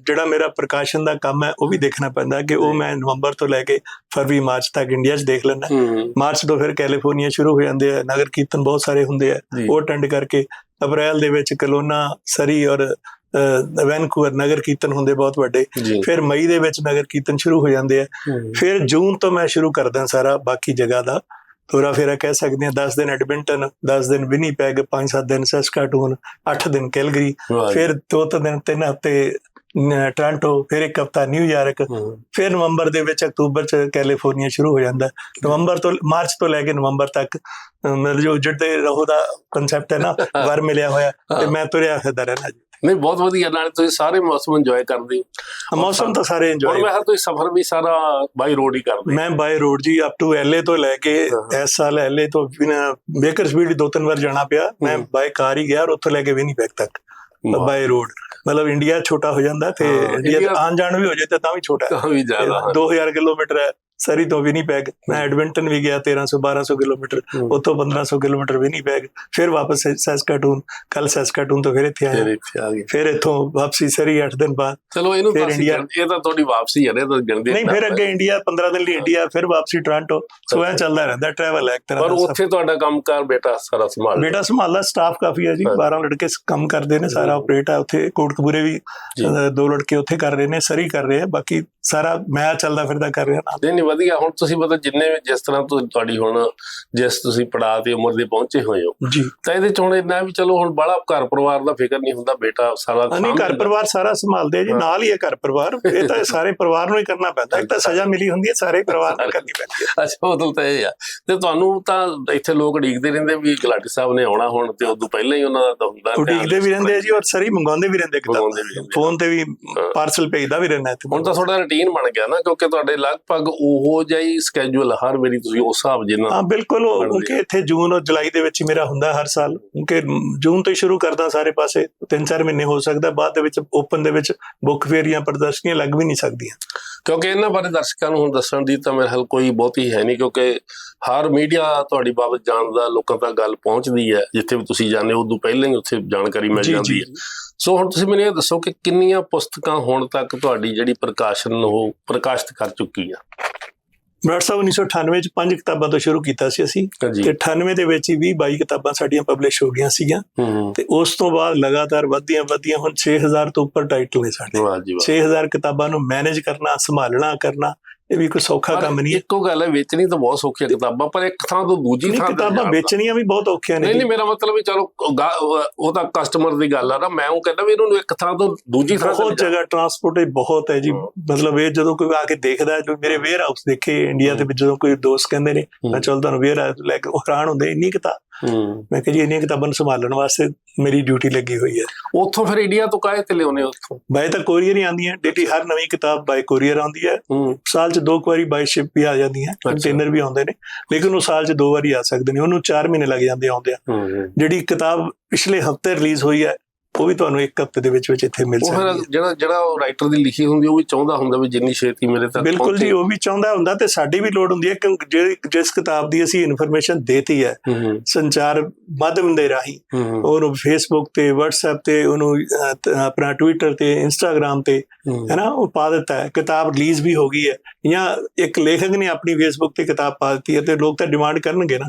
ਜਿਹੜਾ ਮੇਰਾ ਪ੍ਰਕਾਸ਼ਨ ਦਾ ਕੰਮ ਹੈ ਉਹ ਵੀ ਦੇਖਣਾ ਪੈਂਦਾ ਕਿ ਉਹ ਮੈਂ ਨਵੰਬਰ ਤੋਂ ਲੈ ਕੇ ਫਰਵਰੀ ਮਾਰਚ ਤੱਕ ਇੰਡੀਆ 'ਚ ਦੇਖ ਲੈਣਾ ਮਾਰਚ ਤੋਂ ਫਿਰ ਕੈਲੀਫੋਰਨੀਆ ਸ਼ੁਰੂ ਹੋ ਜਾਂਦੇ ਆ ਨਗਰ ਕੀਰਤਨ ਬਹੁਤ ਸਾਰੇ ਹੁੰਦੇ ਆ। ਉਹ ਅਟੈਂਡ ਕਰਕੇ ਅਪ੍ਰੈਲ ਦੇ ਵਿੱਚ ਕਲੋਨਾ ਸਰੀ ਔਰ ਵੈਨਕੂਵਰ ਨਗਰ ਕੀਰਤਨ ਹੁੰਦੇ ਬਹੁਤ ਵੱਡੇ। ਫਿਰ ਮਈ ਦੇ ਵਿੱਚ ਨਗਰ ਕੀਰਤਨ ਸ਼ੁਰੂ ਹੋ ਜਾਂਦੇ ਆ। ਫਿਰ ਜੂਨ ਤੋਂ ਮੈਂ ਸ਼ੁਰੂ ਕਰਦਾ ਸਾਰਾ ਬਾਕੀ ਜਗ੍ਹਾ ਦਾ। ਤੋਰਾ ਫੇਰਾ ਕਹਿ ਸਕਦੇ ਆ 10 ਦਿਨ ਐਡਮਿੰਟਨ 10 ਦਿਨ ਵਿਨੀਪੈਗ 5-7 ਦਿਨ ਸਸਕਾਟੂਨ 8 ਦਿਨ ਕੈਲਗਰੀ। ਫਿਰ ਦੋ ਤਿੰਨ ਦਿਨ ਤਿੰਨ ਹਫ਼ਤੇ ਟੋਰਾਂਟੋ ਫਿਰ ਇੱਕ ਹਫ਼ਤਾ ਨਿਊਯਾਰਕ। ਫਿਰ ਨਵੰਬਰ ਦੇ ਵਿੱਚ ਅਕਤੂਬਰ ਚ ਕੈਲੀਫੋਰਨੀਆ ਸ਼ੁਰੂ ਹੋ ਜਾਂਦਾ। ਨਵੰਬਰ ਤੋਂ ਮਾਰਚ ਤੋਂ ਲੈ ਕੇ ਨਵੰਬਰ ਤੱਕ ਮਤਲਬ ਜੋ ਜਿਹੜੇ ਰਹੋ ਦਾ ਕਨਸੈਪਟ ਹੈ ਨਾ ਵਰ ਮਿਲਿਆ ਹੋਇਆ ਤੇ ਮੈਂ ਤੁਰਿਆ ਫਿਰਦਾ ਰਹਿਣਾ ਜੀ ਨਹੀਂ ਬਹੁਤ ਵਧੀਆ ਨਾਲੇ ਤੁਸੀਂ ਸਾਰੇ ਮੌਸਮ ਇੰਜੋਏ ਕਰਦੇ ਹੋ ਮੌਸਮ ਤਾਂ ਸਾਰੇ ਹੁਣ ਇੰਜੋਏ ਮੈਂ ਕਿਹਾ ਤੁਸੀਂ ਸਫ਼ਰ ਵੀ ਸਾਰਾ ਬਾਈ ਰੋਡ ਹੀ ਕਰਦੇ ਮੈਂ ਬਾਈ ਰੋਡ ਜੀ ਅਪ ਟੂ ਐਲਏ ਤੋਂ ਲੈ ਕੇ। ਇਸ ਸਾਲ ਐਲਏ ਤੋਂ ਬੇਕਰ ਸਪੀਡ ਦੋ ਤਿੰਨ ਵਾਰ ਜਾਣਾ ਪਿਆ ਮੈਂ। ਬਾਈ ਕਾਰ ਹੀ ਗਿਆ ਔਰ ਉੱਥੋਂ ਲੈ ਕੇ ਵਿਨੀਪੈਗ ਤੱਕ ਵਾਹ। ਬਾਈ ਰੋਡ ਮਤਲਬ ਇੰਡੀਆ ਛੋਟਾ ਹੋ ਜਾਂਦਾ ਤੇ ਇੰਡੀਆ ਆਣ ਜਾਣ ਵੀ ਹੋ ਜਾਏ ਤਾਂ ਤਾਂ ਵੀ ਛੋਟਾ ਹੈ ਤਾਂ ਵੀ ਜ਼ਿਆਦਾ ਹਾਂ। 2000 ਕਿਲੋਮੀਟਰ ਹੈ ਸਰੀ ਤੋਂ ਵਿਨੀਪੈਗ ਮੈਂ ਐਡਮਿੰਟਨ ਵੀ ਗਿਆ 1300 1200 ਕਿਲੋਮੀਟਰ। ਉੱਥੋਂ 1500 ਕਿਲੋਮੀਟਰ ਵਿਨੀਪੈਗ ਫਿਰ ਵਾਪਸ ਸੈਸਕਾਟੂਨ ਕੱਲ ਸੈਸਕਾਟੂਨ ਤੋਂ ਫਿਰ ਇੱਥੇ ਆਇਆ ਇੱਥੇ ਆ ਗਏ। ਫਿਰ ਇੱਥੋਂ ਵਾਪਸੀ ਸਰੀ 8 ਦਿਨ ਬਾਅਦ। ਚਲੋ ਇਹਨੂੰ ਤਾਂ ਇਹ ਤਾਂ ਤੁਹਾਡੀ ਵਾਪਸੀ ਹੈ ਨਾ ਤਾਂ ਗਿਣਦੇ ਨਹੀਂ ਫਿਰ ਅੱਗੇ ਇੰਡੀਆ 15 ਦਿਨ ਲਈ ਇੰਡੀਆ ਫਿਰ ਵਾਪਸੀ ਟੋਰਾਂਟੋ। ਸੋ ਇਹ ਚੱਲਦਾ ਰਹਿੰਦਾ ਟਰੈਵਲ ਹੈ ਇੱਕ ਤਰ੍ਹਾਂ ਪਰ। ਉੱਥੇ ਤੁਹਾਡਾ ਕੰਮਕਾਰ ਬੇਟਾ ਸਾਰਾ ਸੰਭਾਲ ਬੇਟਾ ਸੰਭਾਲਦਾ ਸਟਾਫ ਕਾਫੀ ਹੈ ਜੀ ਹਾਂ। 12 ਲੜਕੇ ਕੰਮ ਕਰਦੇ ਨੇ ਸਾਰਾ। ਆਪਰੇਟ ਹੈ ਉੱਥੇ ਕੋਟਕਪੂਰੇ ਵੀ ਦੋ ਲੜਕੇ ਉੱਥੇ ਕਰ ਰਹੇ ਨੇ ਸਰੀ ਕਰ ਰਹੇ ਆ ਬਾਕੀ ਸਾਰਾ ਮੈਂ ਚੱਲਦਾ ਫਿਰਦਾ ਕਰ ਰਿਹਾ ਨਾਲ। ਨਹੀਂ ਨਹੀਂ ਵਧੀਆ। ਹੁਣ ਤੁਸੀਂ ਮਤਲਬ ਜਿੰਨੇ ਵੀ ਜਿਸ ਤਰ੍ਹਾਂ ਤੋਂ ਤੁਹਾਡੀ ਹੁਣ ਜਿਸ ਤੁਸੀਂ ਪੜਾਅ ਤੇ ਉਮਰ ਦੇ ਪਹੁੰਚੇ ਹੋਏ ਹੋ ਜੀ। ਤਾਂ ਇਹਦੇ ਚ ਹੁਣ ਇੰਨਾ ਵੀ ਚਲੋ ਹੁਣ ਬੜਾ ਘਰ ਪਰਿਵਾਰ ਦਾ ਫਿਕਰ ਨਹੀਂ ਹੁੰਦਾ ਬੇਟਾ ਸਾਰਾ ਨਹੀਂ ਘਰ। ਪਰਿਵਾਰ ਸਾਰਾ ਸੰਭਾਲਦੇ ਜੀ। ਨਾਲ ਹੀ ਹੈ ਘਰ ਪਰਿਵਾਰ। ਇਹ ਤਾਂ (laughs) ਸਾਰੇ ਪਰਿਵਾਰ ਨੂੰ ਹੀ ਕਰਨਾ ਪੈਂਦਾ ਇੱਕ ਤਾਂ ਸਜ਼ਾ ਮਿਲੀ ਹੁੰਦੀ ਹੈ ਸਾਰੇ ਪਰਿਵਾਰ ਨੂੰ ਕਰਨੀ ਪੈਂਦੀ ਹੈ। ਅੱਛਾ ਉਦੋਂ ਤਾਂ ਇਹ ਆ। ਤੇ ਤੁਹਾਨੂੰ ਤਾਂ ਇੱਥੇ ਲੋਕ ਉਡੀਕਦੇ ਰਹਿੰਦੇ ਵੀ ਗਲਾਟੀ ਸਾਹਿਬ ਨੇ ਆਉਣਾ ਹੁਣ ਤੇ ਉਦੋਂ ਪਹਿਲਾਂ ਹੀ ਉਹਨਾਂ ਦਾ ਤਾਂ ਹੁੰਦਾ ਉਡੀਕਦੇ ਵੀ ਰਹਿੰਦੇ ਆ ਜੀ ਔਰ ਸਰੀ ਮੰਗਾਉਂਦੇ ਵੀ ਰਹਿੰਦੇ ਰਹਿੰਦੇ। ਫੋਨ ਤੇ ਵੀ ਪਾਰਸਲ ਭੇਜਦਾ ਵੀ ਰਹਿੰਦਾ ਹੁਣ ਤਾਂ ਤੁਹਾਡਾ ਰੁਟੀਨ ਬਣ ਗਿਆ ਨਾ ਕਿਉਂਕਿ ਤੁਹਾਡੇ ਲਗਭਗ ਉਹੋ ਜਿਹਾ ਸਕੇਜੂਲ ਹਰ ਵਾਰੀ ਤੁਸੀਂ ਉਸ ਹਿਸਾਬ ਜੇ ਨਾਲ ਹਾਂ ਬਿਲਕੁਲ ਕਿਉਂਕਿ ਇੱਥੇ ਜੂਨ ਔਰ ਜੁਲਾਈ ਦੇ ਵਿੱਚ ਮੇਰਾ ਹੁੰਦਾ ਹਰ ਸਾਲ ਕਿਉਂਕਿ ਜੂਨ ਤੋਂ ਹੀ ਸ਼ੁਰੂ ਕਰਦਾ ਸਾਰੇ ਪਾਸੇ ਤਿੰਨ ਚਾਰ ਮਹੀਨੇ ਹੋ ਸਕਦਾ ਬਾਅਦ ਦੇ ਵਿੱਚ ਓਪਨ ਦੇ ਵਿੱਚ ਬੁੱਕ ਫੇਅਰ ਜਾਂ ਪ੍ਰਦਰਸ਼ਨੀਆਂ ਲੱਗ ਵੀ ਨਹੀਂ ਸਕਦੀਆਂ। ਕਿਉਂਕਿ ਇਹਨਾਂ ਬਾਰੇ ਦਰਸ਼ਕਾਂ ਨੂੰ ਹੁਣ ਦੱਸਣ ਦੀ ਤਾਂ ਮੇਰੇ ਹਾਲ ਕੋਈ ਬਹੁਤੀ ਹੈ ਨਹੀਂ ਕਿਉਂਕਿ ਹਰ ਮੀਡੀਆ ਤੁਹਾਡੀ ਬਾਬਤ ਜਾਣਦਾ ਲੋਕਾਂ ਤੱਕ ਗੱਲ ਪਹੁੰਚਦੀ ਹੈ ਜਿੱਥੇ ਵੀ ਤੁਸੀਂ ਜਾਂਦੇ ਹੋ ਉਦੋਂ ਪਹਿਲਾਂ ਹੀ ਉੱਥੇ ਜਾਣਕਾਰੀ ਮਿਲ ਜਾਂਦੀ। ਹੈ ਸੋ ਹੁਣ ਤੁਸੀਂ ਮੈਨੂੰ ਇਹ ਦੱਸੋ ਕਿ ਕਿੰਨੀਆਂ ਪੁਸਤਕਾਂ ਹੁਣ ਤੱਕ ਤੁਹਾਡੀ ਜਿਹੜੀ ਪ੍ਰਕਾਸ਼ਨ ਉਹ ਪ੍ਰਕਾਸ਼ਿਤ ਕਰ ਚੁੱਕੀ ਆ ਬਰਾੜ ਸਾਹਿਬ 1998 ਚ ਪੰਜ ਕਿਤਾਬਾਂ ਤੋਂ ਸ਼ੁਰੂ ਕੀਤਾ ਸੀ ਅਸੀਂ ਤੇ 98 ਦੇ ਵਿੱਚ ਹੀ 20 22 ਕਿਤਾਬਾਂ ਸਾਡੀਆਂ ਪਬਲਿਸ਼ ਹੋ ਗਈਆਂ ਸੀਗੀਆਂ। ਤੇ ਉਸ ਤੋਂ ਬਾਅਦ ਲਗਾਤਾਰ ਵਧਦੀਆਂ ਵਧਦੀਆਂ ਹੁਣ 6000 ਤੋਂ ਉੱਪਰ ਟਾਈਟਲ ਨੇ ਸਾਡੇ। ਵਾਹ ਜੀ ਵਾਹ। 6000 ਕਿਤਾਬਾਂ ਨੂੰ ਮੈਨੇਜ ਕਰਨਾ ਸੰਭਾਲਣਾ ਕਰਨਾ ਇਹ ਵੀ ਕੋਈ ਸੌਖਾ ਕੰਮ ਨਹੀਂ ਹੈ ਇੱਕੋ ਗੱਲ ਹੈ ਵੇਚਣੀ ਤਾਂ ਬਹੁਤ ਸੌਖੀ ਹੈ ਕਿਤਾਬਾਂ ਪਰ ਇੱਕ ਥਾਂ ਤੋਂ ਦੂਜੀ ਥਾਂ ਤੇ ਕਿਤਾਬਾਂ। ਵੇਚਣੀਆਂ ਵੀ ਬਹੁਤ ਔਖੀਆਂ ਨੇ ਨਹੀਂ। ਨਹੀਂ ਮੇਰਾ ਮਤਲਬ ਵੀ ਚਲੋ ਉਹ ਤਾਂ ਕਸਟਮਰ ਦੀ ਗੱਲ ਆ ਨਾ ਮੈਂ ਉਹ ਕਹਿੰਦਾ ਵੀ ਇਹਨਾਂ ਨੂੰ ਇੱਕ ਥਾਂ ਤੋਂ ਦੂਜੀ ਥਾਂ ਬਹੁਤ। ਜਗ੍ਹਾ ਟਰਾਂਸਪੋਰਟ ਬਹੁਤ ਹੈ ਜੀ। ਮਤਲਬ ਇਹ ਜਦੋਂ ਕੋਈ ਆ ਕੇ ਦੇਖਦਾ ਜੋ ਮੇਰੇ ਵੇਅਰ ਹਾਊਸ ਦੇਖੇ ਇੰਡੀਆ ਦੇ ਵਿੱਚ ਜਦੋਂ ਕੋਈ ਦੋਸਤ ਕਹਿੰਦੇ ਨੇ ਮੈਂ ਚੱਲ ਤੁਹਾਨੂੰ ਵੇਅਰ ਹਾਊਸ ਲੈ ਕੇ ਉਹ ਹੈਰਾਨ ਹੁੰਦੇ ਇੰਨੀ ਕਿਤਾਬ ਮੈਂ ਕਿਹਾ ਜੀ ਇੰਨੀਆਂ ਕਿਤਾਬਾਂ ਨੂੰ ਸੰਭਾਲਣ ਵਾਸਤੇ ਮੇਰੀ ਡਿਊਟੀ ਲੱਗੀ ਹੋਈ ਹੈ। ਉੱਥੋਂ ਫਿਰ ਇੰਡੀਆ ਤੋਂ ਕਾਹੇ ਤੇ ਲਿਆਉਨੇ ਉੱਥੋਂ। ਬਾਈ ਤਾਂ ਕੋਰੀਅਰ ਹੀ ਆਉਂਦੀਆਂ ਡੇਲੀ ਹਰ ਨਵੀਂ ਕਿਤਾਬ ਬਾਈ ਕੋਰੀਅਰ ਆਉਂਦੀ ਹੈ। ਹੂੰ। ਸਾਲ 'ਚ ਦੋ ਵਾਰੀ ਬਾਈ ਸ਼ਿਪ ਵੀ ਆ ਜਾਂਦੀਆਂ ਕੰਟੇਨਰ ਵੀ ਆਉਂਦੇ ਨੇ ਲੇਕਿਨ ਉਹ ਸਾਲ 'ਚ ਦੋ ਵਾਰੀ ਆ ਸਕਦੇ ਨੇ ਉਹਨੂੰ 4 ਮਹੀਨੇ ਲੱਗ ਜਾਂਦੇ ਆਉਂਦੇ ਆ ਹੂੰ। ਜਿਹੜੀ ਕਿਤਾਬ ਪਿਛਲੇ ਹਫ਼ਤੇ ਰਿਲੀਜ਼ ਹੋਈ ਹੈ ਉਹ ਵੀ ਤੁਹਾਨੂੰ ਇੱਕ ਹਫ਼ਤੇ ਦੇ ਵਿੱਚ ਵਿੱਚ ਇੱਥੇ ਮਿਲ ਸਕਦੀ ਹੈ। ਜਿਹੜਾ ਜਿਹੜਾ ਉਹ ਰਾਈਟਰ ਦੀ ਲਿਖੀ ਹੁੰਦੀ ਉਹ ਵੀ ਚਾਹੁੰਦਾ ਹੁੰਦਾ ਵੀ ਜਿੰਨੀ ਛੇਤੀ ਮੇਰੇ ਤੱਕ ਬਿਲਕੁਲ ਜੀ ਉਹ ਵੀ ਚਾਹੁੰਦਾ ਹੁੰਦਾ ਤੇ ਸਾਡੀ ਵੀ ਲੋੜ ਹੁੰਦੀ ਹੈ ਕਿ ਜੇ- ਜਿਸ ਕਿਤਾਬ ਦੀ ਅਸੀਂ ਇਨਫੋਰਮੇਸ਼ਨ ਦੇਤੀ ਹੈ ਸੰਚਾਰ ਮਾਧਿਅਮ ਦੇ ਰਾਹੀਂ ਉਹਨੂੰ ਫੇਸਬੁੱਕ ਤੇ WhatsApp ਤੇ ਉਹਨੂੰ ਆਪਣਾ ਟਵਿੱਟਰ ਤੇ ਇੰਸਟਾਗ੍ਰam ਤੇ ਹੂੰ। ਹੈ ਨਾ ਉਹ ਪਾ ਦਿੱਤਾ ਹੈ। ਕਿਤਾਬ ਰਿਲੀਜ਼ ਵੀ ਹੋ ਗਈ ਹੈ। ਜਾਂ ਇੱਕ ਲੇਖਕ ਨੇ ਆਪਣੀ ਫੇਸਬੁੱਕ ਤੇ ਕਿਤਾਬ ਪਾ ਦਿੱਤੀ ਹੈ ਤੇ ਲੋਕ ਤਾਂ ਡਿਮਾਂਡ ਕਰਨਗੇ ਨਾ।